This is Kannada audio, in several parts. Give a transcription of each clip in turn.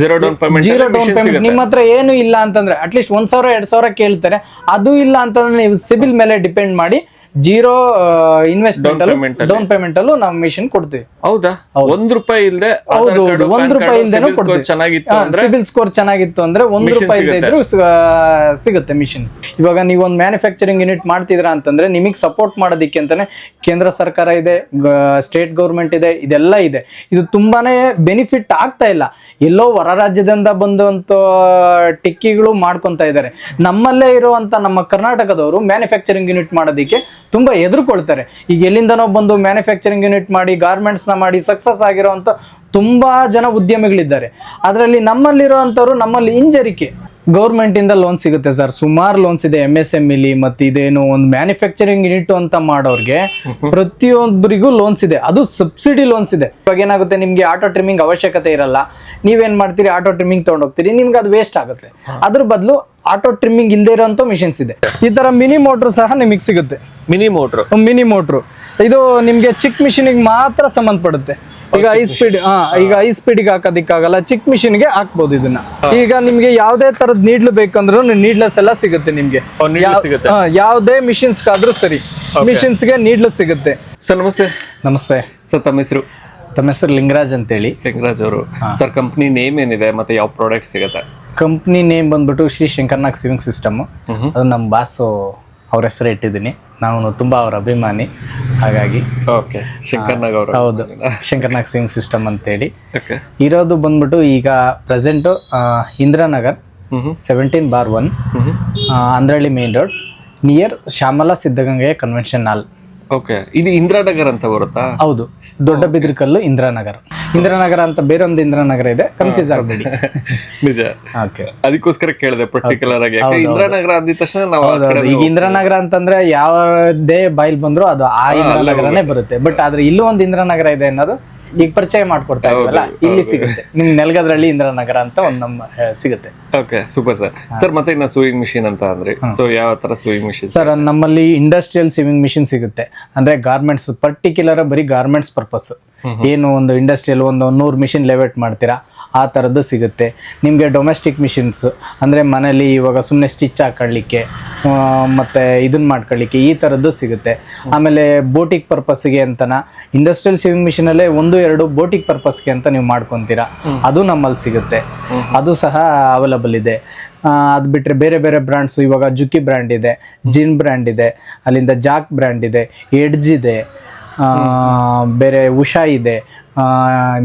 Zero down payment zero down payment ನಿಮ್ಮ ಹತ್ರ ಏನು ಇಲ್ಲ ಅಂತಂದ್ರೆ ಅಟ್ಲೀಸ್ಟ್ ಒಂದ್ ಸಾವಿರ ಎರಡ್ ಸಾವಿರ ಕೇಳ್ತಾರೆ. ಅದು ಇಲ್ಲ ಅಂತಂದ್ರೆ ನೀವು ಸಿಬಿಲ್ ಮೇಲೆ ಡಿಪೆಂಡ್ ಮಾಡಿ ಜೀರೋ ಇನ್ವೆಸ್ಟ್ಮೆಂಟ್ payment ಅಲ್ಲಿ. ಡೌನ್ ಪೇಮೆಂಟ್ ಅಲ್ಲೂ ನಾವು ಮಿಷಿನ್ ಕೊಡ್ತೀವಿ. ಹೌದಾ? ಒಂದ್ ರೂಪಾಯಿ ಇಲ್ಲದೆ ಹೌದು ಒಂದ್ ರೂಪಾಯಿ ಇಲ್ಲದೆ ಕೊಡ್ತೀವಿ. ಚೆನ್ನಾಗಿತ್ತು ಸಿಬಿಲ್ ಸ್ಕೋರ್ ಚೆನ್ನಾಗಿತ್ತು ಅಂದ್ರೆ ಒಂದ್ ರೂಪಾಯಿ ಇದ್ರೂ ಸಿಗುತ್ತೆ ಮಿಷಿನ್ ಇವಾಗ ನೀವು ಒಂದು ಮ್ಯಾನುಫ್ಯಾಕ್ಚರಿಂಗ್ ಯೂನಿಟ್ ಮಾಡ್ತಿದ್ರ ಅಂತಂದ್ರೆ ನಿಮಗೆ ಸಪೋರ್ಟ್ ಮಾಡೋದಿಕ್ಕೆ ಅಂತಾನೆ ಕೇಂದ್ರ ಸರ್ಕಾರ ಇದೆ ಸ್ಟೇಟ್ ಗೌರ್ಮೆಂಟ್ ಇದೆ ಇದೆಲ್ಲ ಇದೆ. ಇದು ತುಂಬಾನೇ ಬೆನಿಫಿಟ್ ಆಗ್ತಾ ಇಲ್ಲ. ಎಲ್ಲೋ ಹೊರ ರಾಜ್ಯದಿಂದ ಬಂದಂತ ಟಿಕ್ಕಿಗಳು ಮಾಡ್ಕೊಂತ ಇದ್ದಾರೆ. ನಮ್ಮಲ್ಲೇ ಇರುವಂತ ನಮ್ಮ ಕರ್ನಾಟಕದವರು ಮ್ಯಾನುಫ್ಯಾಕ್ಚರಿಂಗ್ ಯೂನಿಟ್ ಮಾಡೋದಕ್ಕೆ ತುಂಬಾ ಎದುರುಕೊಳ್ತಾರೆ. ಈಗ ಎಲ್ಲಿಂದನೋ ಬಂದು ಮ್ಯಾನುಫ್ಯಾಕ್ಚರಿಂಗ್ ಯೂನಿಟ್ ಮಾಡಿ ಗಾರ್ಮೆಂಟ್ಸ್ನ ಮಾಡಿ ಸಕ್ಸಸ್ ಆಗಿರೋವಂಥ ತುಂಬ ಜನ ಉದ್ಯಮಿಗಳಿದ್ದಾರೆ. ಅದರಲ್ಲಿ ನಮ್ಮಲ್ಲಿರುವಂಥವ್ರು ನಮ್ಮಲ್ಲಿ ಹಿಂಜರಿಕೆ. ಗೌರ್ಮೆಂಟ್ ಇಂದ ಲೋನ್ ಸಿಗುತ್ತೆ ಸರ್ ಸುಮಾರು ಲೋನ್ಸ್ ಇದೆ ಎಂ ಎಸ್ ಎಂ ಇಲಿ ಮತ್ತೆ ಇದೇನು ಒಂದು ಮ್ಯಾನುಫ್ಯಾಕ್ಚರಿಂಗ್ ಯೂನಿಟ್ ಅಂತ ಮಾಡೋರಿಗೆ ಪ್ರತಿಯೊಬ್ಬರಿಗೂ ಲೋನ್ಸ್ ಇದೆ. ಅದು ಸಬ್ಸಿಡಿ ಲೋನ್ಸ್ ಇದೆ. ಇವಾಗ ಏನಾಗುತ್ತೆ ನಿಮ್ಗೆ ಆಟೋ ಟ್ರಿಮ್ಮಿಂಗ್ ಅವಶ್ಯಕತೆ ಇರಲ್ಲ. ನೀವೇನ್ ಮಾಡ್ತೀರಿ ಆಟೋ ಟ್ರಿಮ್ಮಿಂಗ್ ತಗೊಂಡೋಗ್ತೀರಿ. ನಿಮ್ಗೆ ಅದು ವೇಸ್ಟ್ ಆಗುತ್ತೆ. ಅದ್ರ ಬದಲು ಆಟೋ ಟ್ರಿಮ್ಮಿಂಗ್ ಇಲ್ಲದೆ ಇರೋಂಥ ಮಿಷಿನ್ಸ್ ಇದೆ. ಈ ಥರ ಮಿನಿ ಮೋಟ್ರ್ ಸಹ ನಿಮಗೆ ಸಿಗುತ್ತೆ. ಮಿನಿ ಮೋಟ್ರ್ ಮಿನಿ ಮೋಟ್ರು ಇದು ನಿಮ್ಗೆ ಚಿಕ್ಕ ಮಿಷಿನಿಗೆ ಮಾತ್ರ ಸಂಬಂಧಪಡುತ್ತೆ. ಈಗ ಐ ಸ್ಪೀಡ್ ಹಾ ಈಗ ಐ ಸ್ಪೀಡ್ಗೆ ಹಾಕೋದಿಕ್ಕಾಗಲ್ಲ ಚಿಕ್ಕ ಮಿಷಿನ್ಗೆ ಹಾಕ್ಬೋದು ಇದನ್ನ. ಈಗ ನಿಮ್ಗೆ ಯಾವ್ದೇ ತರದ್ ನೀಡ್ಲು ಬೇಕಂದ್ರೂ ನೀಡ್ಲೆಸ್ ಎಲ್ಲ ಸಿಗುತ್ತೆ ನಿಮ್ಗೆ. ಯಾವ್ದೇ ಮಿಷಿನ್ಸ್ ಆದ್ರೂ ಸರಿ. ಮಿಷಿನ್ಸ್ಗೆ ನೀಡ್ಲೆಸ್ ಸಿಗುತ್ತೆ. ಸರ್ ನಮಸ್ತೆ. ನಮಸ್ತೆ. ಸರ್ ತಮ್ಮ ಹೆಸರು? ತಮ್ಮ ಹೆಸರು ಲಿಂಗರಾಜ್ ಅಂತೇಳಿ. ಲಿಂಗರಾಜ್ ಅವರು. ಸರ್ ಕಂಪ್ನಿ ನೇಮ್ ಏನಿದೆ ಮತ್ತೆ ಯಾವ ಪ್ರಾಡಕ್ಟ್ ಸಿಗುತ್ತೆ? ಕಂಪ್ನಿ ನೇಮ್ ಬಂದ್ಬಿಟ್ಟು ಶ್ರೀ ಶಂಕರ್ನಾಗ್ ಸಿವಿಂಗ್ ಸಿಸ್ಟಮ್ ಅದು ನಮ್ಮ ಬಾಸು ಅವ್ರ ಹೆಸರು ಇಟ್ಟಿದ್ದೀನಿ. ನಾನು ತುಂಬಾ ಅವ್ರ ಅಭಿಮಾನಿ. ಹಾಗಾಗಿ ಓಕೆ. ಶಂಕರ್ ನಾಗ್ ಅವರು ಹೌದು. ಶಂಕರ್ನಾಗ್ ಸಿವಿಂಗ್ ಸಿಸ್ಟಮ್ ಅಂತೇಳಿ. ಇರೋದು ಬಂದ್ಬಿಟ್ಟು ಈಗ present Indiranagar seventeen bar one Andrahalli main road near Shyamala ಸಿದ್ಧಗಂಗೆಯ convention hall okay ಇದು ಇಂದಿರಾನಗರ್ ಅಂತ ಬರುತ್ತಾ? ಹೌದು. ದೊಡ್ಡ ಬಿದ್ರಕಲ್ಲು ಇಂದಿರಾನಗರ್ ಇಂದಿರಾನಗರ ಅಂತ ಬೇರೊಂದು ಇಂದ್ರಾನಗರ ಇದೆ. ಕನ್ಫ್ಯೂಸ್ ಆಗಬೇಡಿ. ನಿಜ. ಓಕೆ ಅದಕ್ಕೋಸ್ಕರ ಕೇಳಿದೆ ಪರ್ಟಿಕ್ಯುಲರ್ ಆಗಿ. ಯಾಕೆ ಇಂದಿರಾನಗರ ಅಂದಿದ ತಕ್ಷಣ ನಾವು ಆ ಕಡೆ ಈಗ ಇಂದಿರಾನಗರ ಅಂತಂದ್ರೆ ಯಾವುದೇ ಬಾಯಿಲ್ ಬಂದ್ರು ಅದು ಆ ಇಂದ್ರಾನಗರನೇ ಬರುತ್ತೆ. ಬಟ್ ಆದ್ರೆ ಇಲ್ಲೂ ಒಂದು ಇಂದಿರಾನಗರ ಇದೆ ಅನ್ನೋದು ಈಗ ಪರಿಚಯ ಮಾಡ್ಕೊಡ್ತಾ ಇದೀವಲ್ಲ ಇಲ್ಲಿ ಸಿಗುತ್ತೆ. ನಿಮ್ ನೆಲಗದ್ರಳ್ಳಿ ಇಂದಿರಾನಗರ ಅಂತ ಒಂದು ನಮ್ಮ ಸಿಗುತ್ತೆ. Okay super sir. ಸರ್ ಮತ್ತೆ ಇನ್ನ ಸೂಯಿಂಗ್ ಮಿಷಿನ್ ಅಂತ ಅಂದ್ರೆ ಸೊ ಯಾವ ತರ ಸೂಯಿಂಗ್ ಮಿಷಿನ್ ಸರ್ ನಮ್ಮಲ್ಲಿ ಇಂಡಸ್ಟ್ರಿಯಲ್ ಸಿವಿಂಗ್ ಮಿಷಿನ್ ಸಿಗುತ್ತೆ. ಅಂದ್ರೆ ಗಾರ್ಮೆಂಟ್ಸ್ ಪರ್ಟಿಕ್ಯುಲರ್ ಬರೀ ಗಾರ್ಮೆಂಟ್ಸ್ ಪರ್ಪಸ್ ಏನು ಒಂದು ಇಂಡಸ್ಟ್ರಿಯಲ್ ಒಂದು ನೂರು ಮಿಷಿನ್ ಲೆವೆಟ್ ಮಾಡ್ತೀರಾ? ಆ ಥರದ್ದು ಸಿಗುತ್ತೆ. ನಿಮಗೆ ಡೊಮೆಸ್ಟಿಕ್ ಮಿಷಿನ್ಸು ಅಂದರೆ ಮನೇಲಿ ಇವಾಗ ಸುಮ್ಮನೆ ಸ್ಟಿಚ್ ಹಾಕೊಳ್ಳಿಕ್ಕೆ ಮತ್ತು ಇದನ್ನ ಮಾಡ್ಕೊಳ್ಳಿಕ್ಕೆ ಈ ಥರದ್ದು ಸಿಗುತ್ತೆ. ಆಮೇಲೆ ಬೋಟಿಕ್ ಪರ್ಪಸ್ಗೆ ಅಂತನ ಇಂಡಸ್ಟ್ರಿಯಲ್ ಸಿವಿಂಗ್ ಮಿಷಿನಲ್ಲೇ ಒಂದು ಎರಡು ಬೋಟಿಕ್ ಪರ್ಪಸ್ಗೆ ಅಂತ ನೀವು ಮಾಡ್ಕೊತೀರಾ. ಅದು ನಮ್ಮಲ್ಲಿ ಸಿಗುತ್ತೆ. ಅದು ಸಹ ಅವೈಲಬಲ್ ಇದೆ. ಅದು ಬಿಟ್ಟರೆ ಬೇರೆ ಬೇರೆ ಬ್ರ್ಯಾಂಡ್ಸು ಇವಾಗ ಜುಕ್ಕಿ ಬ್ರ್ಯಾಂಡ್ ಇದೆ ಜಿನ್ ಬ್ರ್ಯಾಂಡ್ ಇದೆ ಅಲ್ಲಿಂದ ಜಾಕ್ ಬ್ರ್ಯಾಂಡ್ ಇದೆ ಎಡ್ಜ್ ಇದೆ ಬೇರೆ ಉಷಾ ಇದೆ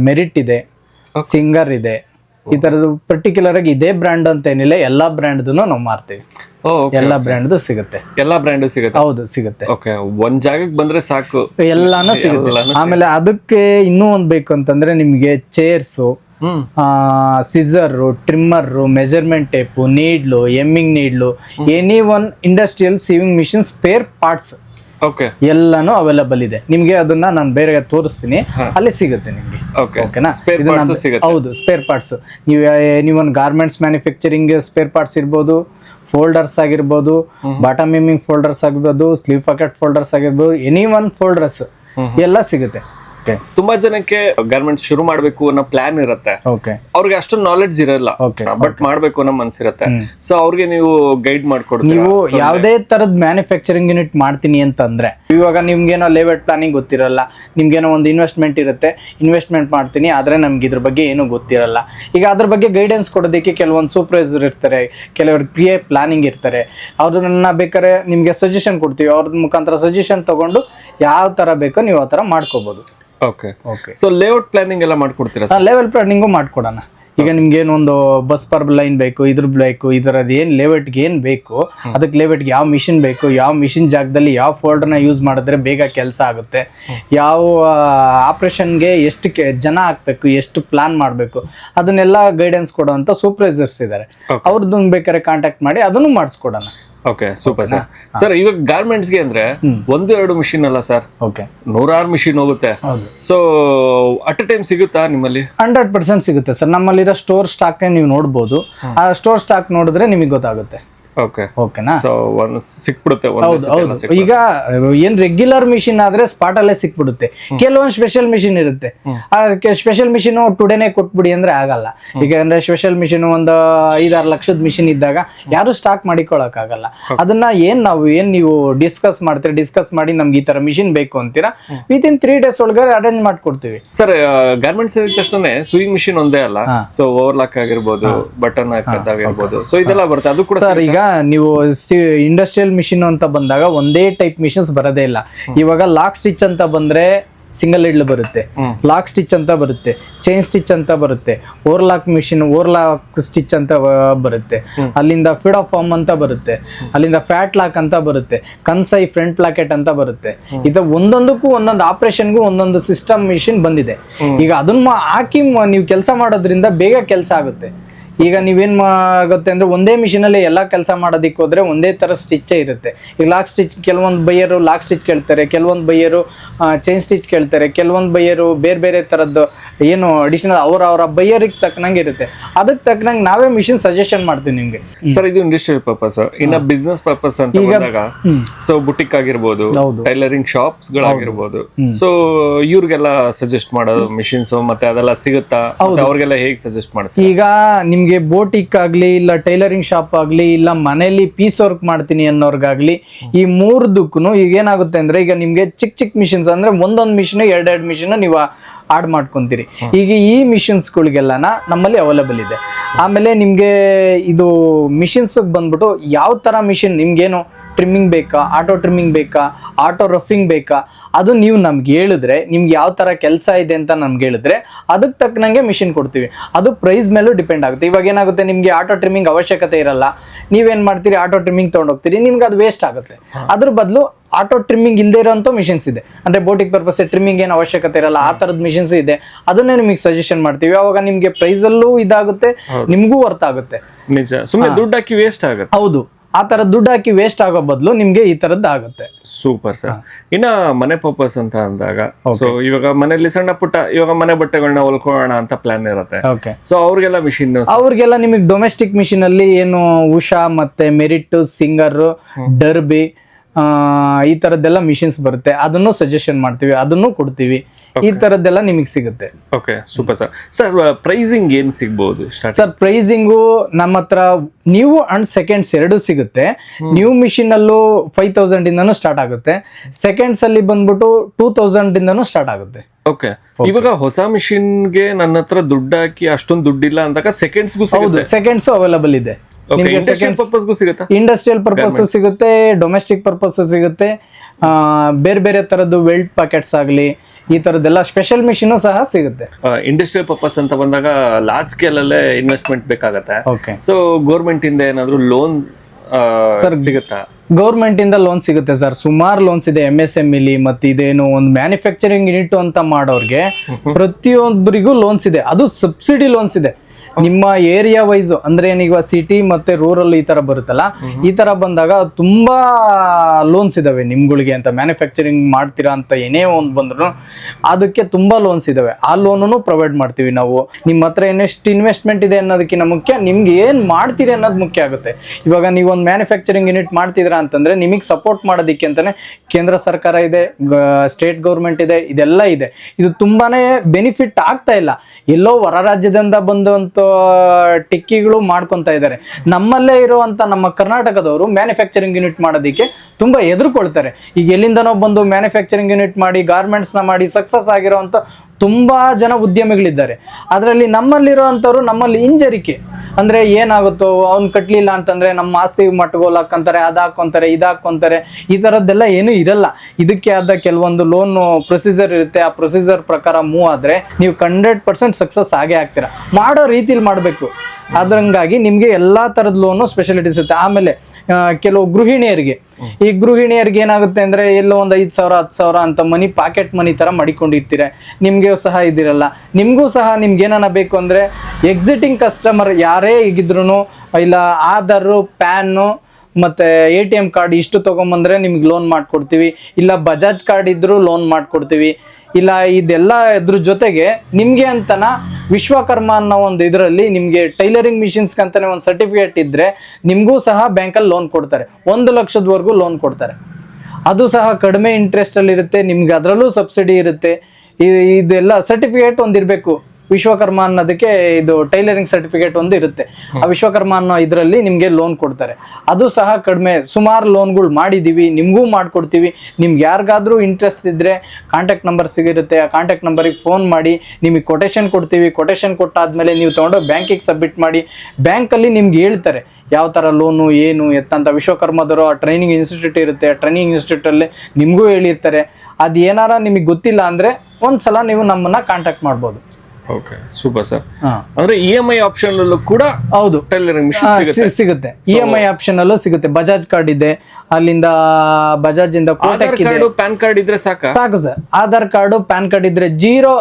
ಮೆರಿಟ್ ಇದೆ. ಸಿಂಗರ್ ಇದೆ. ಈ ತರದ್ದು ಪರ್ಟಿಕ್ಯುಲರ್ ಆಗಿ ಇದೇ ಬ್ರ್ಯಾಂಡ್ ಅಂತ ಏನಿಲ್ಲ ಎಲ್ಲಾ ಬ್ರ್ಯಾಂಡ್ ನಾವು ಮಾರ್ತೀವಿ. ಎಲ್ಲಾ ಬ್ರ್ಯಾಂಡ್ ಸಿಗುತ್ತೆ. ಎಲ್ಲಾ ಬ್ರ್ಯಾಂಡ್ ಸಿಗುತ್ತೆ? ಹೌದು ಸಿಗುತ್ತೆ. ಓಕೆ ಒಂದ್ ಜಾಗಕ್ಕೆ ಬಂದ್ರೆ ಸಾಕು. ಎಲ್ಲಾನು ಸಿಗುತ್ತೆ. ಆಮೇಲೆ ಅದಕ್ಕೆ ಇನ್ನೂ ಒಂದ್ ಬೇಕು ಅಂತಂದ್ರೆ ನಿಮಗೆ chairs scissor trimmer measurement tape needle hemming needle any one industrial sewing machine spare parts ಎಲ್ಲಾನು ಅವೈಲಬಲ್ ಇದೆ. ನಿಮ್ಗೆ ಅದನ್ನ ನಾನು ಬೇರೆ ತೋರಿಸ್ತೀನಿ. ಅಲ್ಲಿ ಸಿಗುತ್ತೆ ನಿಮ್ಗೆ. ಓಕೆ ಓಕೆನಾ ಹೌದು ಸ್ಪೇರ್ ಪಾರ್ಟ್ಸ್ ನೀವು ನೀವೊಂದು ಗಾರ್ಮೆಂಟ್ಸ್ ಮ್ಯಾನುಫ್ಯಾಕ್ಚರಿಂಗ್ ಸ್ಪೇರ್ ಪಾರ್ಟ್ಸ್ ಇರ್ಬೋದು ಫೋಲ್ಡರ್ಸ್ ಆಗಿರ್ಬೋದು ಬಾಟಮ್ ಮಿಮಿಂಗ್ ಫೋಲ್ಡರ್ಸ್ ಆಗಿರ್ಬೋದು ಸ್ಲೀವ್ ಪಾಕೆಟ್ ಫೋಲ್ಡರ್ಸ್ ಆಗಿರ್ಬೋದು ಎನಿ ಒನ್ ಫೋಲ್ಡರ್ಸ್ ಎಲ್ಲ ಸಿಗುತ್ತೆ. ಓಕೆ ತುಂಬಾ ಜನಕ್ಕೆ ಗಾರ್ಮೆಂಟ್ ಶುರು ಮಾಡಬೇಕು ಅನ್ನೋ ಪ್ಲಾನ್ ಇರುತ್ತೆ. ಓಕೆ ಅವ್ರಿಗೆ ಅಷ್ಟೊಂದು ನಾಲೆಡ್ಜ್ ಇರಲ್ಲ. ಬಟ್ ಮಾಡ್ಬೇಕು ಅನ್ನೋ ಮನ್ಸಿರುತ್ತೆ. ಸೊ ಅವ್ರಿಗೆ ನೀವು ಗೈಡ್ ಮಾಡ್ಕೊಡ್ತೀರಾ? ನೀವು ಯಾವುದೇ ತರದ್ ಮ್ಯಾನುಫ್ಯಾಕ್ಚರಿಂಗ್ ಯೂನಿಟ್ ಮಾಡ್ತೀನಿ ಅಂತಂದ್ರೆ ಇವಾಗ ನಿಮ್ಗೇನೋ ಲೇಔಟ್ ಪ್ಲಾನಿಂಗ್ ಗೊತ್ತಿರಲ್ಲ ನಿಮ್ಗೇನೋ ಒಂದು ಇನ್ವೆಸ್ಟ್ಮೆಂಟ್ ಇರುತ್ತೆ ಇನ್ವೆಸ್ಟ್ಮೆಂಟ್ ಮಾಡ್ತೀನಿ ಆದ್ರೆ ನಮ್ಗೆ ಇದ್ರ ಬಗ್ಗೆ ಏನು ಗೊತ್ತಿರಲ್ಲ. ಈಗ ಅದ್ರ ಬಗ್ಗೆ ಗೈಡೆನ್ಸ್ ಕೊಡೋದಕ್ಕೆ ಕೆಲವೊಂದು ಸೂಪರ್ವೈಸರ್ ಇರ್ತಾರೆ ಕೆಲವರು ಕ್ರಿಯೇ ಪ್ಲಾನಿಂಗ್ ಇರ್ತಾರೆ. ಅವ್ರನ್ನ ಬೇಕಾದ್ರೆ ನಿಮ್ಗೆ ಸಜೆಷನ್ ಕೊಡ್ತೀವಿ ಅವ್ರ ಮುಖಾಂತರ ಸಜೆಷನ್ ತಗೊಂಡು ಯಾವ ತರ ಬೇಕೋ ನೀವು ಆ ತರ ಮಾಡ್ಕೋಬಹುದು okay okay so layout planning ಎಲ್ಲ ಮಾಡ್ಕೊಡ್ತೀರಾ ಲೆವೆಲ್ ಪ್ಲಾನಿಂಗು ಮಾಡ್ಕೊಡೋಣ. ಈಗ ನಿಮ್ಗೆ ಏನೊಂದು ಬಸ್ ಪರ್ ಲೈನ್ ಬೇಕು ಇದ್ರ ಬೇಕು ಇದರದ್ದು ಏನು ಲೇಔಟ್ಗೆ ಏನು ಬೇಕು ಅದಕ್ಕೆ ಲೇಔಟ್ಗೆ ಯಾವ ಮಿಷಿನ್ ಬೇಕು ಯಾವ ಮಿಷಿನ್ ಜಾಗದಲ್ಲಿ ಯಾವ ಫೋಲ್ಡರ್ನ ಯೂಸ್ ಮಾಡಿದ್ರೆ ಬೇಗ ಕೆಲಸ ಆಗುತ್ತೆ. ಯಾವ ಆಪ್ರೇಷನ್ಗೆ ಎಷ್ಟು ಕೆ ಜನ ಹಾಕ್ಬೇಕು ಎಷ್ಟು ಪ್ಲಾನ್ ಮಾಡಬೇಕು ಅದನ್ನೆಲ್ಲ ಗೈಡೆನ್ಸ್ ಕೊಡುವಂಥ ಸೂಪರ್ವೈಸರ್ಸ್ ಇದ್ದಾರೆ ಅವ್ರದ್ದು ಬೇಕಾದ್ರೆ ಕಾಂಟ್ಯಾಕ್ಟ್ ಮಾಡಿ ಅದನ್ನು ಮಾಡಿಸ್ಕೊಡೋಣ. ಓಕೆ ಸೂಪರ್ ಸರ್ ಸರ್ ಇವಾಗ ಗಾರ್ಮೆಂಟ್ಸ್ಗೆ ಅಂದ್ರೆ ಒಂದು ಎರಡು ಮಿಷಿನ್ ಅಲ್ಲ ಸರ್ ಓಕೆ ನೂರಾರು ಮಿಷಿನ್ ಹೋಗುತ್ತೆ. ಸೊ ಅಟ್ ಎ ಟೈಮ್ ಸಿಗುತ್ತಾ ನಿಮ್ಮಲ್ಲಿ? ಹಂಡ್ರೆಡ್ ಪರ್ಸೆಂಟ್ ಸಿಗುತ್ತೆ ಸರ್ ನಮ್ಮಲ್ಲಿರೋ ಸ್ಟೋರ್ ಸ್ಟಾಕ್ ನೀವು ನೋಡ್ಬೋದು. ಆ ಸ್ಟೋರ್ ಸ್ಟಾಕ್ ನೋಡಿದ್ರೆ ನಿಮಗೆ ಗೊತ್ತಾಗುತ್ತೆ. ಓಕೆನಾ ಸೊ ಸಿಕ್ಬಿಡುತ್ತೆ ಹೌದು ಹೌದು. ಈಗ ಏನ್ ರೆಗ್ಯುಲರ್ ಮಿಷಿನ್ ಆದ್ರೆ ಸ್ಪಾಟ್ ಅಲ್ಲೇ ಸಿಕ್ಬಿಡುತ್ತೆ. ಕೆಲವೊಂದು ಸ್ಪೆಷಲ್ ಮಿಷಿನ್ ಇರುತ್ತೆ. ಸ್ಪೆಷಲ್ ಮಿಷಿನ್ ಟುಡೇನೆ ಕೊಟ್ಬಿಡಿ ಅಂದ್ರೆ ಆಗಲ್ಲ. ಈಗ ಅಂದ್ರೆ ಸ್ಪೆಷಲ್ ಮಿಷಿನ್ ಒಂದು ಐದಾರು ಲಕ್ಷದ ಮಿಷಿನ್ ಇದ್ದಾಗ ಯಾರು ಸ್ಟಾಕ್ ಮಾಡಿಕೊಳಕ್ ಆಗಲ್ಲ. ಅದನ್ನ ಏನ್ ನಾವು ಏನ್ ನೀವು ಡಿಸ್ಕಸ್ ಮಾಡ್ತೀರಿ? ಡಿಸ್ಕಸ್ ಮಾಡಿ ನಮ್ಗೆ ಈ ತರ ಮಿಷಿನ್ ಬೇಕು ಅಂತೀರಾ? ವಿತ್ ಇನ್ ತ್ರೀ ಡೇಸ್ ಒಳಗಡೆ ಅರೇಂಜ್ ಮಾಡ್ಕೊಡ್ತೀವಿ. ಸರ್ ಗಾರ್ಮೆಂಟ್ಸ್ ತಕ್ಷಣ ಸೂಯಿಂಗ್ ಮಿಷಿನ್ ಒಂದೇ ಅಲ್ಲ. ಸೊ ಸೊ ಓವರ್ಲಾಕ್ ಆಗಿರ್ಬೋದು ಬಟನ್ ಹಾಕಿರ್ಬೋದು ಸೊ ಇದೆಲ್ಲ ಬರುತ್ತೆ. ಅದು ಕೂಡ ಸರ್ ಈಗ ನೀವು ಇಂಡಸ್ಟ್ರಿಯಲ್ ಮಿಷಿನ್ ಅಂತ ಬಂದಾಗ ಒಂದೇ ಟೈಪ್ ಮಿಷಿನ್ಸ್ ಬರೋದೇ ಇಲ್ಲ. ಇವಾಗ ಲಾಕ್ ಸ್ಟಿಚ್ ಅಂತ ಬಂದ್ರೆ ಸಿಂಗಲ್ ಇಡ್ಲ್ ಬರುತ್ತೆ. ಲಾಕ್ ಸ್ಟಿಚ್ ಅಂತ ಬರುತ್ತೆ. ಚೈನ್ ಸ್ಟಿಚ್ ಅಂತ ಬರುತ್ತೆ. ಓರ್ಲಾಕ್ ಮಿಷಿನ್ ಓರ್ಲಾಕ್ ಸ್ಟಿಚ್ ಅಂತ ಬರುತ್ತೆ. ಅಲ್ಲಿಂದ ಫಿಡ್ ಆಫ್ ಫಾರ್ಮ್ ಅಂತ ಬರುತ್ತೆ. ಅಲ್ಲಿಂದ ಫ್ಯಾಟ್ ಲಾಕ್ ಅಂತ ಬರುತ್ತೆ. ಕನ್ಸೈ ಫ್ರಂಟ್ ಲಾಕೆಟ್ ಅಂತ ಬರುತ್ತೆ. ಇದು ಒಂದೊಂದಕ್ಕೂ ಒಂದೊಂದು ಆಪರೇಷನ್ಗೂ ಒಂದೊಂದು ಸಿಸ್ಟಮ್ ಮಿಷಿನ್ ಬಂದಿದೆ. ಈಗ ಅದನ್ನ ಹಾಕಿ ನೀವು ಕೆಲಸ ಮಾಡೋದ್ರಿಂದ ಬೇಗ ಕೆಲಸ ಆಗುತ್ತೆ. ಈಗ ನೀವೇನ್ ಆಗುತ್ತೆ ಅಂದ್ರೆ ಒಂದೇ ಮಿಷಿನ್ ಅಲ್ಲಿ ಎಲ್ಲಾ ಕೆಲಸ ಮಾಡೋದಿಕ್ಕೆ ಹೋದ್ರೆ ಒಂದೇ ತರ ಸ್ಟಿಚ್ ಇರುತ್ತೆ. ಈಗ ಲಾಕ್ ಸ್ಟಿಚ್ ಕೆಲವೊಂದು ಬೈಯರು ಲಾಕ್ ಸ್ಟಿಚ್ ಕೇಳ್ತಾರೆ ಕೆಲವೊಂದು ಬೈಯರು ಚೈನ್ ಸ್ಟಿಚ್ ಕೇಳ್ತಾರೆ ಕೆಲವೊಂದು ಬೈಯರು ಬೇರೆ ಬೇರೆ ತರದ್ದು ಏನು ಅಡಿಷನಲ್ ಅವ್ರ ಅವರ ಬೈಯರಿಗೆ ತಕ್ಕನಂಗೆ ಇರುತ್ತೆ. ಅದಕ್ಕೆ ತಕ್ಕನಂಗೆ ನಾವೇ ಮಿಷಿನ್ ಸಜೆಷನ್ ಮಾಡ್ತೀವಿ ನಿಮ್ಗೆ. ಸರ್ ಇದು ಇಂಡಸ್ಟ್ರಿಯಲ್ ಪರ್ಪಸ್ ಇನ್ನ ಬಿಸ್ನೆಸ್ ಪರ್ಪಸ್ ಅಂತ ಬಂದಾಗ ಸೊ ಬುಟಿಕ್ ಆಗಿರ್ಬೋದು ಟೈಲರಿಂಗ್ ಶಾಪ್ಸ್ ಗಳಾಗಿರ್ಬೋದು ಸೊ ಇವ್ರಿಗೆಲ್ಲ ಸಜೆಸ್ಟ್ ಮಾಡೋದು ಮಿಷಿನ್ಸ್ ಮತ್ತೆ ಅದೆಲ್ಲ ಸಿಗುತ್ತಾ? ಅವ್ರಿಗೆಲ್ಲ ಹೇಗೆ ಸಜೆಸ್ಟ್ ಮಾಡ್ತೀವಿ ಈಗ ನಿಮ್ಗೆ ಬೋಟಿಕ್ ಆಗಲಿ, ಇಲ್ಲ ಟೈಲರಿಂಗ್ ಶಾಪ್ ಆಗಲಿ, ಇಲ್ಲ ಮನೆಯಲ್ಲಿ ಪೀಸ್ ವರ್ಕ್ ಮಾಡ್ತೀನಿ ಅನ್ನೋರ್ಗಾಗಲಿ, ಈ ಮೂರ್ದಕ್ಕೂ ಈಗ ಏನಾಗುತ್ತೆ ಅಂದರೆ ಈಗ ನಿಮಗೆ ಚಿಕ್ಕ ಚಿಕ್ಕ ಮಿಷಿನ್ಸ್ ಅಂದರೆ ಒಂದೊಂದು ಮಿಷಿನ್ ಎರಡೆರಡು ಮಿಷಿನ್ ನೀವು ಆಡ್ ಮಾಡ್ಕೊತೀರಿ. ಈಗ ಈ ಮಿಷಿನ್ಸ್ಗಳಿಗೆಲ್ಲನ ನಮ್ಮಲ್ಲಿ ಅವೈಲೇಬಲ್ ಇದೆ. ಆಮೇಲೆ ನಿಮಗೆ ಇದು ಮಿಷಿನ್ಸ್ಗೆ ಬಂದ್ಬಿಟ್ಟು ಯಾವ ಥರ ಮಿಷಿನ್ ನಿಮ್ಗೇನು ಟ್ರಿಮ್ಮಿಂಗ್ ಬೇಕಾ ಆಟೋ ಟ್ರಿಮ್ಮಿಂಗ್ ಬೇಕಾ ಆಟೋ ರಫಿಂಗ್ ಬೇಕಾ ಅದು ನೀವು ನಮ್ಗೆ ಹೇಳಿದ್ರೆ ನಿಮ್ಗೆ ಯಾವ ಥರ ಕೆಲಸ ಇದೆ ಅಂತ ನಮ್ಗೆ ಹೇಳಿದ್ರೆ ಅದಕ್ಕೆ ತಕ್ಕನಂಗೆ ಮಿಷಿನ್ ಕೊಡ್ತೀವಿ. ಅದು ಪ್ರೈಸ್ ಮೇಲೂ ಡಿಪೆಂಡ್ ಆಗುತ್ತೆ. ಇವಾಗ ಏನಾಗುತ್ತೆ ನಿಮಗೆ ಆಟೋ ಟ್ರಿಮ್ಮಿಂಗ್ ಅವಶ್ಯಕತೆ ಇರಲ್ಲ. ನೀವೇನು ಮಾಡ್ತೀರಿ ಆಟೋ ಟ್ರಿಮ್ಮಿಂಗ್ ತೊಗೊಂಡೋಗ್ತೀರಿ ನಿಮ್ಗೆ ಅದು ವೇಸ್ಟ್ ಆಗುತ್ತೆ. ಅದ್ರ ಬದಲು ಆಟೋ ಟ್ರಿಮ್ಮಿಂಗ್ ಇಲ್ಲದೆ ಇರೋಂಥ ಮಿಷಿನ್ಸ್ ಇದೆ. ಅಂದರೆ ಬೋಟಿಕ್ ಪರ್ಪಸ್ ಟ್ರಿಮ್ಮಿಂಗ್ ಏನು ಅವಶ್ಯಕತೆ ಇರಲ್ಲ ಆ ಥರದ ಮಿಷಿನ್ಸ್ ಇದೆ. ಅದನ್ನೇ ನಿಮಗೆ ಸಜೆಷನ್ ಮಾಡ್ತೀವಿ. ಅವಾಗ ನಿಮಗೆ ಪ್ರೈಸಲ್ಲೂ ಇದಾಗುತ್ತೆ ನಿಮಗೂ ವರ್ತ್ ಆಗುತ್ತೆ. ನಿಜ. ಸುಮ್ಮನೆ ದುಡ್ಡು ಹಾಕಿ ವೇಸ್ಟ್ ಆಗುತ್ತೆ. ಹೌದು. ಆ ಥರ ದುಡ್ಡು ಹಾಕಿ ವೇಸ್ಟ್ ಆಗೋ ಬದಲು ನಿಮಗೆ ಈ ಥರದ್ದು ಆಗುತ್ತೆ. ಸೂಪರ್ ಸರ್ ಇನ್ನ ಮನೆ ಪರ್ಪಸ್ ಅಂತ ಅಂದಾಗ ಸೊ ಇವಾಗ ಮನೆಯಲ್ಲಿ ಸಣ್ಣ ಪುಟ್ಟ ಇವಾಗ ಮನೆ ಬಟ್ಟೆಗಳನ್ನ ಹೊಲ್ಕೊಳ್ಳೋಣ ಅಂತ ಪ್ಲಾನ್ ಇರುತ್ತೆ. ಓಕೆ ಸೊ ಅವ್ರಿಗೆಲ್ಲ ಮಿಷಿನ್ ಅವ್ರಿಗೆಲ್ಲ ನಿಮಗೆ ಡೊಮೆಸ್ಟಿಕ್ ಮಿಷಿನ್ ಅಲ್ಲಿ ಏನು ಉಷಾ ಮತ್ತೆ ಮೆರಿಟ್ ಸಿಂಗರ್ ಡರ್ಬಿ ಈ ತರದ್ದೆಲ್ಲ ಮಿಷಿನ್ಸ್ ಬರುತ್ತೆ. ಅದನ್ನು ಸಜೆಷನ್ ಮಾಡ್ತೀವಿ ಅದನ್ನು ಕೊಡ್ತೀವಿ. ಈ ತರದ್ದೆಲ್ಲ ನಿಮಗೆ ಸಿಗುತ್ತೆ. Okay super sir sir pricing ಏನ್ ಸಿಗ್ಬೋದು ಸರ್ ಪ್ರೈಸಿಂಗು ನಮ್ಮ ಹತ್ರ ನ್ಯೂ ಅಂಡ್ ಸೆಕೆಂಡ್ಸ್ ಎರಡು ಸಿಗುತ್ತೆ. ನ್ಯೂ ಮಿಷಿನ್ ಅಲ್ಲೂ ಫೈವ್ ತೌಸಂಡ್ ಇಂದನೂ ಸ್ಟಾರ್ಟ್ ಆಗುತ್ತೆ. ಸೆಕೆಂಡ್ಸ್ ಅಲ್ಲಿ ಬಂದ್ಬಿಟ್ಟು ಟೂ ತೌಸಂಡ್ ಇಂದನೂ ಸ್ಟಾರ್ಟ್ ಆಗುತ್ತೆ. ಓಕೆ ಇವಾಗ ಹೊಸ ಮಿಷಿನ್ಗೆ ನನ್ನ ಹತ್ರ ದುಡ್ಡು ಹಾಕಿ ಅಷ್ಟೊಂದು ದುಡ್ಡಿಲ್ಲ ಅಂದಾಗ ಸೆಕೆಂಡ್ಸ್ಗೂ ಹೌದು ಸಿಗುತ್ತೆ. ಸೆಕೆಂಡ್ಸ್ ಅವೈಲಬಲ್ ಇದೆ. ಪರ್ಪಸ್ಗೂ ಸಿಗುತ್ತಾ? ಇಂಡಸ್ಟ್ರಿಯಲ್ ಪರ್ಪಸ್ ಸಿಗುತ್ತೆ ಡೊಮೆಸ್ಟಿಕ್ ಪರ್ಪಸ್ ಸಿಗುತ್ತೆ. ಆ, ಬೇರೆ ಬೇರೆ ತರದ್ದು ವೆಲ್ಟ್ ಪ್ಯಾಕೆಟ್ಸ್ ಆಗಲಿ ಈ ತರದ್ದೆಲ್ಲ ಸ್ಪೆಷಲ್ ಮಿಷಿನ್ ಸಹ ಸಿಗುತ್ತೆ. ಇಂಡಸ್ಟ್ರಿಯಲ್ ಪರ್ಪಸ್ ಅಂತ ಬಂದಾಗ ಲಾರ್ಜ್ ಸ್ಕೇಲ್ ಅಲ್ಲೇ ಇನ್ವೆಸ್ಟ್ಮೆಂಟ್ ಬೇಕಾಗತ್ತೆ. ಓಕೆ ಸೊ ಗೌರ್ಮೆಂಟ್ ಇಂದ ಏನಾದ್ರು ಲೋನ್ ಸಿಗುತ್ತಾ? ಗೌರ್ಮೆಂಟ್ ಇಂದ ಲೋನ್ ಸಿಗುತ್ತೆ ಸರ್ ಸುಮಾರು ಲೋನ್ಸ್ ಇದೆ ಎಂ ಎಸ್ ಎಂ ಇಲಿ ಮತ್ತೆ ಇದೇನು ಒಂದು ಮ್ಯಾನುಫ್ಯಾಕ್ಚರಿಂಗ್ ಯೂನಿಟ್ ಅಂತ ಮಾಡೋರ್ಗೆ ಪ್ರತಿಯೊಬ್ಬರಿಗೂ ಲೋನ್ಸ್ ಇದೆ. ಅದು ಸಬ್ಸಿಡಿ ಲೋನ್ಸ್ ಇದೆ. ನಿಮ್ಮ ಏರಿಯಾ ವೈಸ್ ಅಂದ್ರೆ ಏನೀಗ ಸಿಟಿ ಮತ್ತೆ ರೂರಲ್ ಈ ತರ ಬರುತ್ತಲ್ಲ ಈ ತರ ಬಂದಾಗ ತುಂಬಾ ಲೋನ್ಸ್ ಇದಾವೆ ನಿಮ್ಗಳಿಗೆ ಅಂತ ಮ್ಯಾನುಫ್ಯಾಕ್ಚರಿಂಗ್ ಮಾಡ್ತೀರಾ ಅಂತ ಏನೇ ಒಂದು ಬಂದ್ರು ಅದಕ್ಕೆ ತುಂಬಾ ಲೋನ್ಸ್ ಇದಾವೆ. ಆ ಲೋನನ್ನು ಪ್ರೊವೈಡ್ ಮಾಡ್ತೀವಿ ನಾವು. ನಿಮ್ಮ ಹತ್ರ ಏನೆಷ್ಟು ಇನ್ವೆಸ್ಟ್ಮೆಂಟ್ ಇದೆ ಅನ್ನೋದಕ್ಕಿಂತ ಮುಖ್ಯ ನಿಮ್ಗೆ ಏನ್ ಮಾಡ್ತೀರಿ ಅನ್ನೋದು ಮುಖ್ಯ ಆಗುತ್ತೆ. ಇವಾಗ ನೀವು ಒಂದು ಮ್ಯಾನುಫ್ಯಾಕ್ಚರಿಂಗ್ ಯೂನಿಟ್ ಮಾಡ್ತಿದ್ದೀರಾ ಅಂತಂದ್ರೆ ನಿಮಗೆ ಸಪೋರ್ಟ್ ಮಾಡೋದಿಕ್ಕೆ ಅಂತಾನೆ ಕೇಂದ್ರ ಸರ್ಕಾರ ಇದೆ ಸ್ಟೇಟ್ ಗೌರ್ಮೆಂಟ್ ಇದೆ ಇದೆಲ್ಲ ಇದೆ. ಇದು ತುಂಬಾನೇ ಬೆನಿಫಿಟ್ ಆಗ್ತಾ ಇಲ್ಲ. ಎಲ್ಲೋ ಹೊರ ರಾಜ್ಯದಿಂದ ಬಂದಂತ ಟಿಕ್ಕಿಗಳು ಮಾಡ್ಕೊತಾ ಇದ್ದಾರೆ. ನಮ್ಮಲ್ಲೇ ಇರುವಂತ ನಮ್ಮ ಕರ್ನಾಟಕದವರು ಮ್ಯಾನುಫ್ಯಾಕ್ಚರಿಂಗ್ ಯೂನಿಟ್ ಮಾಡೋದಕ್ಕೆ ತುಂಬಾ ಎದುರುಕೊಳ್ತಾರೆ ಈಗ ಎಲ್ಲಿಂದನೋ ಬಂದು ಮ್ಯಾನುಫ್ಯಾಕ್ಚರಿಂಗ್ ಯೂನಿಟ್ ಮಾಡಿ ಗಾರ್ಮೆಂಟ್ಸ್ನ ಮಾಡಿ ಸಕ್ಸಸ್ ಆಗಿರುವಂತ ತುಂಬಾ ಜನ ಉದ್ಯಮಿಗಳಿದ್ದಾರೆ. ಅದರಲ್ಲಿ ನಮ್ಮಲ್ಲಿರುವಂಥವ್ರು ನಮ್ಮಲ್ಲಿ ಹಿಂಜರಿಕೆ. ಅಂದ್ರೆ ಏನಾಗುತ್ತೋ, ಅವ್ನು ಕಟ್ಲಿಲ್ಲ ಅಂತಂದ್ರೆ ನಮ್ಮ ಆಸ್ತಿ ಮಟ್ಗೋಲ್ ಹಾಕೊಂತಾರೆ ಅದ್ ಹಾಕೊಂತಾರೆ ಇದ್ ಹಾಕೊಂತಾರೆ ಈ ತರದ್ದೆಲ್ಲ ಏನು ಇರಲ್ಲ. ಇದಕ್ಕೆ ಆದ ಕೆಲವೊಂದು ಲೋನ್ ಪ್ರೊಸೀಜರ್ ಇರುತ್ತೆ. ಆ ಪ್ರೊಸೀಜರ್ ಪ್ರಕಾರ ಮೂವ್ ಆದ್ರೆ ನೀವು ಹಂಡ್ರೆಡ್ ಪರ್ಸೆಂಟ್ ಸಕ್ಸಸ್ ಆಗೇ ಆಗ್ತೀರಾ. ಮಾಡೋ ರೀತಿಲಿ ಮಾಡಬೇಕು. ಅದ್ರಂಗಾಗಿ ನಿಮಗೆ ಎಲ್ಲ ಥರದ ಲೋನು ಸ್ಪೆಷಾಲಿಟಿ ಇರುತ್ತೆ. ಆಮೇಲೆ ಕೆಲವು ಗೃಹಿಣಿಯರಿಗೆ. ಈ ಗೃಹಿಣಿಯರಿಗೆ ಏನಾಗುತ್ತೆ ಅಂದರೆ ಎಲ್ಲೋ ಒಂದು ಐದು ಸಾವಿರ ಹತ್ತು ಸಾವಿರ ಅಂತ ಮನಿ ಪಾಕೆಟ್ ಮನಿ ಥರ ಮಾಡಿಕೊಂಡಿರ್ತೀರ. ನಿಮಗೆ ಸಹ ಇದಿರಲ್ಲ. ನಿಮಗೂ ಸಹ ನಿಮ್ಗೆ ಏನಾನ ಬೇಕು ಅಂದರೆ ಎಕ್ಸಿಟಿಂಗ್ ಕಸ್ಟಮರ್ ಯಾರೇ ಈಗಿದ್ರು ಇಲ್ಲ ಆಧಾರು ಪ್ಯಾನು ಮತ್ತು ಎ ಟಿ ಎಂ ಕಾರ್ಡ್ ಇಷ್ಟು ತೊಗೊಂಬಂದರೆ ನಿಮ್ಗೆ ಲೋನ್ ಮಾಡಿಕೊಡ್ತೀವಿ. ಇಲ್ಲ ಬಜಾಜ್ ಕಾರ್ಡ್ ಇದ್ದರೂ ಲೋನ್ ಮಾಡ್ಕೊಡ್ತೀವಿ. ಇಲ್ಲ, ಇದೆಲ್ಲ ಇದ್ರ ಜೊತೆಗೆ ನಿಮಗೆ ಅಂತನ ವಿಶ್ವಕರ್ಮ ಅನ್ನೋ ಒಂದು ಇದರಲ್ಲಿ ನಿಮಗೆ ಟೈಲರಿಂಗ್ ಮಿಷಿನ್ಸ್ಗೆ ಅಂತಾನೆ ಒಂದು ಸರ್ಟಿಫಿಕೇಟ್ ಇದ್ದರೆ ನಿಮಗೂ ಸಹ ಬ್ಯಾಂಕಲ್ಲಿ ಲೋನ್ ಕೊಡ್ತಾರೆ. ಒಂದು ಲಕ್ಷದವರೆಗೂ ಲೋನ್ ಕೊಡ್ತಾರೆ. ಅದು ಸಹ ಕಡಿಮೆ ಇಂಟ್ರೆಸ್ಟಲ್ಲಿರುತ್ತೆ ನಿಮ್ಗೆ ಅದರಲ್ಲೂ ಸಬ್ಸಿಡಿ ಇರುತ್ತೆ. ಇದೆಲ್ಲ ಸರ್ಟಿಫಿಕೇಟ್ ಒಂದಿರಬೇಕು. ವಿಶ್ವಕರ್ಮ ಅನ್ನೋದಕ್ಕೆ ಇದು ಟೈಲರಿಂಗ್ ಸರ್ಟಿಫಿಕೇಟ್ ಒಂದು ಇರುತ್ತೆ. ಆ ವಿಶ್ವಕರ್ಮ ಅನ್ನೋ ಇದರಲ್ಲಿ ನಿಮಗೆ ಲೋನ್ ಕೊಡ್ತಾರೆ. ಅದು ಸಹ ಕಡಿಮೆ. ಸುಮಾರು ಲೋನ್ಗಳು ಮಾಡಿದ್ದೀವಿ ನಿಮಗೂ ಮಾಡಿಕೊಡ್ತೀವಿ. ನಿಮ್ಗೆ ಯಾರಿಗಾದ್ರೂ ಇಂಟ್ರೆಸ್ಟ್ ಇದ್ದರೆ ಕಾಂಟ್ಯಾಕ್ಟ್ ನಂಬರ್ ಸಿಗಿರುತ್ತೆ. ಆ ಕಾಂಟ್ಯಾಕ್ಟ್ ನಂಬರಿಗೆ ಫೋನ್ ಮಾಡಿ ನಿಮಗೆ ಕೊಟೇಶನ್ ಕೊಡ್ತೀವಿ. ಕೊಟೇಶನ್ ಕೊಟ್ಟಾದ್ಮೇಲೆ ನೀವು ತೊಗೊಂಡು ಬ್ಯಾಂಕಿಗೆ ಸಬ್ಮಿಟ್ ಮಾಡಿ ಬ್ಯಾಂಕಲ್ಲಿ ನಿಮ್ಗೆ ಹೇಳ್ತಾರೆ ಯಾವ ಥರ ಲೋನು ಏನು ಎತ್ತಂತ. ವಿಶ್ವಕರ್ಮದವರು ಆ ಟ್ರೈನಿಂಗ್ ಇನ್ಸ್ಟಿಟ್ಯೂಟ್ ಇರುತ್ತೆ. ಆ ಟ್ರೈನಿಂಗ್ ಇನ್ಸ್ಟಿಟ್ಯೂಟಲ್ಲಿ ನಿಮಗೂ ಹೇಳಿರ್ತಾರೆ. ಅದು ಏನಾರ ನಿಮಗೆ ಗೊತ್ತಿಲ್ಲ ಅಂದರೆ ಒಂದ್ಸಲ ನೀವು ನಮ್ಮನ್ನ ಕಾಂಟ್ಯಾಕ್ಟ್ ಮಾಡ್ಬೋದು. ಓಕೆ ಸೂಪರ್ ಸರ್ ಅಂದ್ರೆ ಇ ಎಂ ಐ ಆಪ್ಷನ್ ಅಲ್ಲೂ ಕೂಡ ಹೌದು. ಟೈಲರಿಂಗ್ ಮಿಷಿನ್ ಸಿಗುತ್ತೆ. ಸಿಗುತ್ತೆ. ಇ ಎಂ ಐ ಆಪ್ಷನ್ ಅಲ್ಲೂ ಸಿಗುತ್ತೆ. ಬಜಾಜ್ ಕಾರ್ಡ್ ಇದೆ. ಅಲ್ಲಿಂದ ಬಜಾಜ್ ಇಂದ ಕೋಟಕ್ ಕಾರ್ಡ್ ಪ್ಯಾನ್ ಕಾರ್ಡ್ ಇದ್ರೆ ಸಾಕು? ಸಾಕು sir Aadhaar card PAN card ಇದ್ರೆ ಜೀರೋ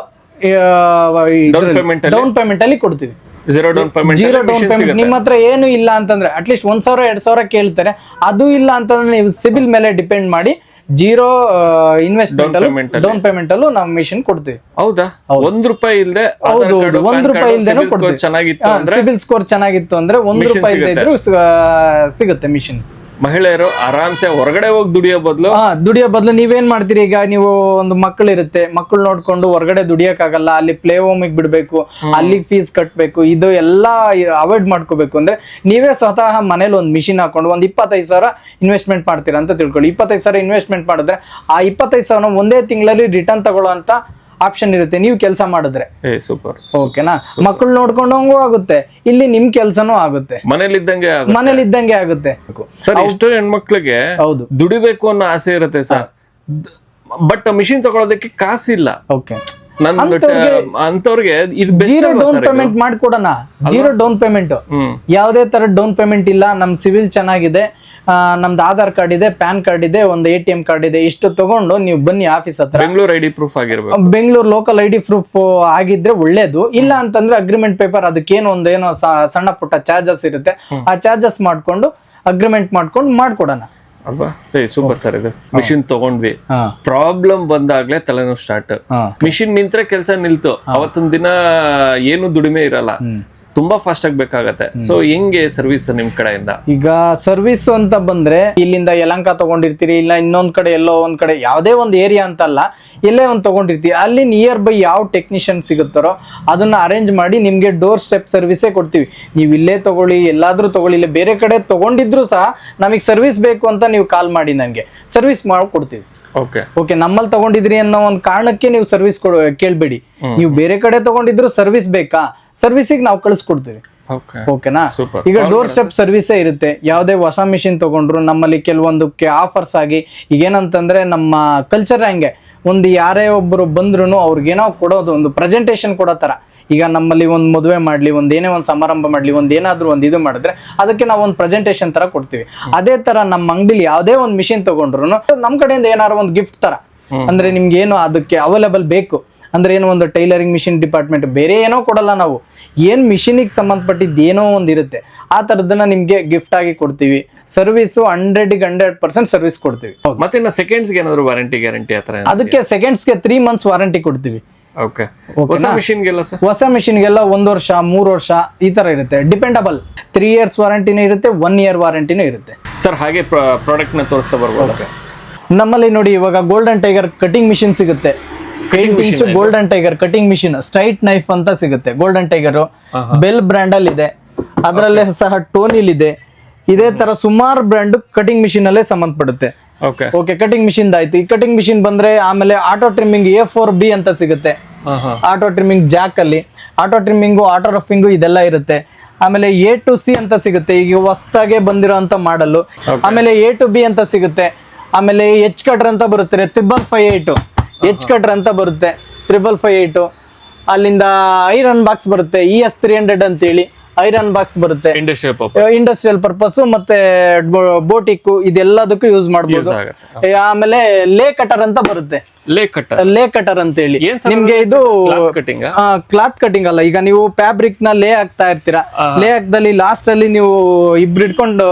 ಡೌನ್ ಪೇಮೆಂಟ್ ಅಲ್ಲಿ ಕೊಡ್ತೀವಿ. Zero down payment zero down payment ನಿಮ್ಮ ಹತ್ರ ಏನು ಇಲ್ಲ ಅಂತಂದ್ರೆ ಅಟ್ಲೀಸ್ಟ್ ಒಂದ್ ಸಾವಿರ ಎರಡ್ ಸಾವಿರ ಕೇಳ್ತಾರೆ. ಅದು ಇಲ್ಲ ಅಂತಂದ್ರೆ ನೀವು ಸಿಬಿಲ್ ಮೇಲೆ ಡಿಪೆಂಡ್ ಮಾಡಿ ಜೀರೋ ಇನ್ವೆಸ್ಟ್ಮೆಂಟ್ ಡೌನ್ ಪೇಮೆಂಟ್ ಅಲ್ಲೂ ನಾವು ಮಿಷನ್ ಕೊಡ್ತೀವಿ. ಹೌದಾ? ಒಂದ್ ರೂಪಾಯಿ ಇಲ್ಲದೆ ಹೌದು ಒಂದ್ ರೂಪಾಯಿ ಇಲ್ದೇನೂ ಕೊಡ್ತೀವಿ. ಸಿಬಿಲ್ ಸ್ಕೋರ್ ಚೆನ್ನಾಗಿತ್ತು ಅಂದ್ರೆ ಒಂದ್ ರೂಪಾಯಿ ಇದ್ರೂ ಸಿಗುತ್ತೆ ಮಿಷಿನ್ ಮಹಿಳೆಯರು ಆರಾಮ್ಸೆ ಹೊರಗಡೆ ಹೋಗಿ ದುಡಿಯೋ ಬದಲು ಹಾ ದುಡಿಯೋ ಬದಲು ನೀವೇನ್ ಮಾಡ್ತೀರಿ? ಈಗ ನೀವು ಒಂದು ಮಕ್ಕಳು ಇರುತ್ತೆ ಮಕ್ಕಳು ನೋಡ್ಕೊಂಡು ಹೊರಗಡೆ ದುಡಿಯಕ್ಕಾಗಲ್ಲ ಅಲ್ಲಿ ಪ್ಲೇ ಹೋಮಿಗೆ ಬಿಡ್ಬೇಕು ಅಲ್ಲಿ ಫೀಸ್ ಕಟ್ಟಬೇಕು ಇದು ಎಲ್ಲ ಅವಾಯ್ಡ್ ಮಾಡ್ಕೋಬೇಕು ಅಂದ್ರೆ ನೀವೇ ಸ್ವತಃ ಮನೇಲಿ ಒಂದು ಮಿಷಿನ್ ಹಾಕೊಂಡು ಒಂದು ಇಪ್ಪತ್ತೈದು ಸಾವಿರ ಇನ್ವೆಸ್ಟ್ಮೆಂಟ್ ಮಾಡ್ತೀರಾ ಅಂತ ತಿಳ್ಕೊಳ್ಳಿ. ಇಪ್ಪತ್ತೈದು ಸಾವಿರ ಇನ್ವೆಸ್ಟ್ಮೆಂಟ್ ಮಾಡಿದ್ರೆ ಆ ಇಪ್ಪತ್ತೈದು ಸಾವಿರ ಒಂದೇ ತಿಂಗಳಲ್ಲಿ ರಿಟರ್ನ್ ತಗೊಳ್ಳೋ ಅಂತ ಆಪ್ಷನ್ ಇರುತ್ತೆ ನೀವು ಕೆಲಸ ಮಾಡಿದ್ರೆ. ಸೂಪರ್ ಓಕೆನಾ ಮಕ್ಕಳು ನೋಡ್ಕೊಂಡಂಗೂ ಆಗುತ್ತೆ ಇಲ್ಲಿ ನಿಮ್ ಕೆಲಸನೂ ಆಗುತ್ತೆ. ಮನೇಲಿ ಇದ್ದಂಗೆ ಮನೇಲಿ ಇದ್ದಂಗೆ ಆಗುತ್ತೆ. ಸರ್ ಎಷ್ಟೋ ಹೆಣ್ಮಕ್ಳಿಗೆ ಹೌದು. ದುಡಿಬೇಕು ಅನ್ನೋ ಆಸೆ ಇರುತ್ತೆ ಸರ್. ಬಟ್ ಮಿಷಿನ್ ತಗೊಳೋದಕ್ಕೆ ಕಾಸಿಲ್ಲ. ಓಕೆ ನನ್ನ ಅಂತವ್ರಿಗೆ ಇದು ಜೀರೋ ಬೆಸ್ಟ್ ಡೌನ್ ಪೇಮೆಂಟ್ ಮಾಡ್ಕೊಡೋಣ. Zero down payment. ಯಾವುದೇ ತರ ಡೌನ್ ಪೇಮೆಂಟ್ ಇಲ್ಲ. ನಮ್ ಸಿವಿಲ್ ಚೆನ್ನಾಗಿದೆ. ನಮ್ದು ಆಧಾರ್ ಕಾರ್ಡ್ ಇದೆ ಪ್ಯಾನ್ ಕಾರ್ಡ್ ಇದೆ ಒಂದು ಎ ಟಿ ಎಂ ಕಾರ್ಡ್ ಇದೆ. ಇಷ್ಟು ತಗೊಂಡು ನೀವು ಬನ್ನಿ ಆಫೀಸ್ ಹತ್ರ. ಬೆಂಗಳೂರು ಐ ಡಿ ಪ್ರೂಫ್ ಆಗಿರ್ಬೇಕು. Bengaluru local I D proof ಆಗಿದ್ರೆ ಒಳ್ಳೇದು. ಇಲ್ಲ ಅಂತಂದ್ರೆ ಅಗ್ರಿಮೆಂಟ್ ಪೇಪರ್ ಅದಕ್ಕೇನು ಒಂದೇನೋ ಸಣ್ಣ ಪುಟ್ಟ ಚಾರ್ಜಸ್ ಇರುತ್ತೆ. ಆ ಚಾರ್ಜಸ್ ಮಾಡ್ಕೊಂಡು ಅಗ್ರಿಮೆಂಟ್ ಮಾಡ್ಕೊಂಡು ಮಾಡ್ಕೊಡೋಣ. ಅಲ್ವಾ? ಏ ಸೂಪರ್ ಸರ್ ಇದು. ಮಿಷಿನ್ ತಗೊಂಡ್ವಿ. ಪ್ರಾಬ್ಲಮ್ ಬಂದಾಗ್ಲೇ ತಲೆನೋವು ಸ್ಟಾರ್ಟ್ ಮಿಷಿನ್ ನಿಂತ್ರೆ ಕೆಲಸ ನಿಲ್ತು. ಅವತ್ತೊಂದ್ ದಿನ ಏನು ದುಡಿಮೆ ಇರಲ್ಲ. ತುಂಬಾ ಫಾಸ್ಟ್ ಆಗ್ಬೇಕಾಗತ್ತೆ ಸೊ ಹೆಂಗೆ ಸರ್ವಿಸ್ ನಿಮ್ ಕಡೆಯಿಂದ? ಈಗ ಸರ್ವಿಸ್ ಅಂತ ಬಂದ್ರೆ ಇಲ್ಲಿಂದ ಯಲಂಕ ತಗೊಂಡಿರ್ತೀರಿ ಇಲ್ಲ ಇನ್ನೊಂದ್ ಕಡೆ ಎಲ್ಲೋ ಒಂದ್ ಕಡೆ ಯಾವ್ದೇ ಒಂದ್ ಏರಿಯಾ ಅಂತಲ್ಲ ಇಲ್ಲೇ ಒಂದ್ ತಗೊಂಡಿರ್ತೀವಿ ಅಲ್ಲಿ ನಿಯರ್ ಬೈ ಯಾವ ಟೆಕ್ನಿಷಿಯನ್ ಸಿಗುತ್ತಾರೋ ಅದನ್ನ ಅರೇಂಜ್ ಮಾಡಿ ನಿಮ್ಗೆ ಡೋರ್ ಸ್ಟೆಪ್ ಸರ್ವಿಸೇ ಕೊಡ್ತೀವಿ. ನೀವು ಇಲ್ಲೇ ತಗೊಳ್ಳಿ ಎಲ್ಲಾದ್ರೂ ತಗೊಳ್ಳಿ ಇಲ್ಲ ಬೇರೆ ಕಡೆ ತಗೊಂಡಿದ್ರು ಸಹ ನಮಗೆ ಸರ್ವಿಸ್ ಬೇಕು ಅಂತ ನೀವು ಕಾಲ್ ಮಾಡಿ ನನಗೆ ಸರ್ವಿಸ್ ಮಾಡಿ ಕೊಡ್ತೀವಿ ಓಕೆ ಓಕೆ ನಮ್ಮಲ್ಲಿ ತಗೊಂಡಿದ್ರಿ ಅನ್ನೋ ಒಂದು ಕಾರಣಕ್ಕೆ ನೀವು ಸರ್ವಿಸ್ ಕೊಡ ಕೇಳ್ಬೇಡಿ. ನೀವು ಬೇರೆ ಕಡೆ ತಗೊಂಡಿದ್ರು ಸರ್ವಿಸ್ ಬೇಕಾ? ಸರ್ವಿಸಿಗೆ ನಾವು ಕಳಿಸ್ಕೊಡ್ತೀವಿ. ಓಕೆ ಓಕೆನಾ ಈಗ ಡೋರ್ ಸ್ಟೆಪ್ ಸರ್ವಿಸೇ ಇರುತ್ತೆ. ಯಾವುದೇ ಹೊಸ ಮಿಷಿನ್ ತಗೊಂಡ್ರು ನಮ್ಮಲ್ಲಿ ಕೆಲವೊಂದಕ್ಕೆ ಆಫರ್ಸ್ ಆಗಿ ಈಗ ಏನಂತಂದ್ರೆ ನಮ್ಮ ಕಲ್ಚರ್ ಹಂಗೆ. ಒಂದು ಯಾರೇ ಒಬ್ಬರು ಬಂದ್ರು ಅವ್ರಿಗೇನೋ ಕೊಡೋದು ಒಂದು ಪ್ರೆಸೆಂಟೇಷನ್ ಕೊಡೋ ಥರ ಈಗ ನಮ್ಮಲ್ಲಿ ಒಂದು ಮದುವೆ ಮಾಡಲಿ ಒಂದು ಏನೇ ಒಂದು ಸಮಾರಂಭ ಮಾಡಲಿ ಒಂದು ಏನಾದರೂ ಒಂದು ಇದು ಮಾಡಿದ್ರೆ ಅದಕ್ಕೆ ನಾವು ಒಂದು ಪ್ರೆಸೆಂಟೇಷನ್ ಥರ ಕೊಡ್ತೀವಿ. ಅದೇ ಥರ ನಮ್ಮ ಅಂಗಡಿಲಿ ಯಾವುದೇ ಒಂದು ಮಿಷಿನ್ ತೊಗೊಂಡ್ರು ನಮ್ಮ ಕಡೆಯಿಂದ ಏನಾದ್ರು ಒಂದು ಗಿಫ್ಟ್ ಥರ ಅಂದ್ರೆ ನಿಮ್ಗೆ ಏನು ಅದಕ್ಕೆ ಅವೈಲೇಬಲ್ ಬೇಕು. ಅಂದ್ರೆ ಏನೋ ಒಂದು ಟೈಲರಿಂಗ್ ಮಿಷಿನ್ ಡಿಪಾರ್ಟ್ಮೆಂಟ್ ಬೇರೆ ಏನೋ ಕೊಡಲ್ಲ ನಾವು. ಏನ್ ಮಿಷಿನಿಗೆ ಸಂಬಂಧಪಟ್ಟಿದ್ದು ಏನೋ ಒಂದು ಇರುತ್ತೆ. ಆ ಥರದನ್ನ ನಿಮ್ಗೆ ಗಿಫ್ಟ್ ಆಗಿ ಕೊಡ್ತೀವಿ. ಸರ್ವಿಸು ಹಂಡ್ರೆಡ್ಗೆ ಹಂಡ್ರೆಡ್ ಪರ್ಸೆಂಟ್ ಸರ್ವಿಸ್ ಕೊಡ್ತೀವಿ. ಮತ್ತೆ ಇನ್ನ ಸೆಕೆಂಡ್ಸ್ ಏನಾದ್ರು ವಾರಂಟಿ ಗ್ಯಾರಂಟಿ ಆ ಥರ ಅದಕ್ಕೆ ಸೆಕೆಂಡ್ಸ್ಗೆ ತ್ರೀ ಮಂತ್ಸ್ ವಾರಂಟಿ ಕೊಡ್ತೀವಿ. ಹೊಸ ಮಿಷಿನ್ಗೆಲ್ಲ ಸರ್ ಹೊಸ ಮಿಷಿನ್ಗೆಲ್ಲ ಒಂದು ವರ್ಷ ಮೂರು ವರ್ಷ ಈ ತರ ಇರುತ್ತೆ. ಡಿಪೆಂಡಬಲ್ ತ್ರೀ ಇಯರ್ಸ್ ವಾರಂಟಿನೂ ಇರುತ್ತೆ ಒನ್ ಇಯರ್ ವಾರಂಟಿನೂ ಇರುತ್ತೆ. ಸರ್ ಹಾಗೆ ಪ್ರಾಡಕ್ಟ್ನ ತೋರಿಸ್ತಾ ಬರ್ಬೋದು? ನಮ್ಮಲ್ಲಿ ನೋಡಿ ಇವಾಗ ಗೋಲ್ಡನ್ ಟೈಗರ್ ಕಟಿಂಗ್ ಮಿಷಿನ್ ಸಿಗುತ್ತೆ. Golden Tiger cutting machine straight knife ಅಂತ ಸಿಗುತ್ತೆ. ಗೋಲ್ಡನ್ ಟೈಗರ್ ಬೆಲ್ ಬ್ರ್ಯಾಂಡ್ ಅಲ್ಲಿ ಇದೆ ಅದರಲ್ಲೇ ಸಹ ಟೋನಿಲ್ ಇದೆ ಇದೇ ತರ ಸುಮಾರು ಬ್ರ್ಯಾಂಡ್ ಕಟಿಂಗ್ ಮಿಷಿನ್ ಅಲ್ಲೇ ಸಂಬಂಧಪಡುತ್ತೆ. ಓಕೆ ಓಕೆ ಕಟಿಂಗ್ ಮಿಷಿನ್ ಆಯ್ತು ಈ ಕಟಿಂಗ್ ಮಿಷಿನ್ ಬಂದ್ರೆ ಆಮೇಲೆ auto trimming A four B ಅಂತ ಸಿಗುತ್ತೆ. ಆಟೋ ಟ್ರಿಮ್ಮಿಂಗ್ ಜಾಕ್ ಅಲ್ಲಿ. ಆಟೋ ಟ್ರಿಮ್ಮಿಂಗು ಆಟೋ ರಫಿಂಗು ಇದೆಲ್ಲ ಇರುತ್ತೆ. ಆಮೇಲೆ ಎ ಟು ಸಿ ಅಂತ ಸಿಗುತ್ತೆ. ಈಗ ಹೊಸ್ದಾಗೆ ಬಂದಿರೋ ಅಂತ ಮಾಡಲು ಆಮೇಲೆ ಎ ಟು ಬಿ ಅಂತ ಸಿಗುತ್ತೆ. ಆಮೇಲೆ ಎಚ್ ಕಟ್ರ್ ಅಂತ ಬರುತ್ತೆ. Triple five eight H cutter ಅಂತ ಬರುತ್ತೆ. ತ್ರಿಬಲ್ ಫೈವ್ ಏಟು ಅಲ್ಲಿಂದ ಐರನ್ ಬಾಕ್ಸ್ ಬರುತ್ತೆ. ಇ ಎಸ್ ತ್ರೀ ಹಂಡ್ರೆಡ್ ಅಂತೇಳಿ ಐರನ್ ಬಾಕ್ಸ್ ಬರುತ್ತೆ. ಇಂಡಸ್ಟ್ರಿಯಲ್ ಪರ್ಪಸ್ ಇಂಡಸ್ಟ್ರಿಯಲ್ ಪರ್ಪಸ್ ಮತ್ತೆ ಬೋಟಿಕ್ ಇದೆಲ್ಲದಕ್ಕೂ ಯೂಸ್ ಮಾಡಬಹುದು ಆಮೇಲೆ ಲೇ ಕಟರ್ ಅಂತ ಬರುತ್ತೆ. ಲೇ ಕಟರ್ ಲೇ ಕಟರ್ ಅಂತ ಹೇಳಿ ನಿಮ್ಗೆ ಇದು ಕಟಿಂಗ್ ಕ್ಲಾತ್ ಕಟಿಂಗ್ ಅಲ್ಲ. ಈಗ ನೀವು ಫ್ಯಾಬ್ರಿಕ್ನ ಲೇ ಹಾಕ್ತಾ ಇರ್ತೀರಾ? ಲೇ ಹಾಕ್ದಲ್ಲಿ ಲಾಸ್ಟ್ ಅಲ್ಲಿ ನೀವು ಇಬ್ರು ಇಟ್ಕೊಂಡು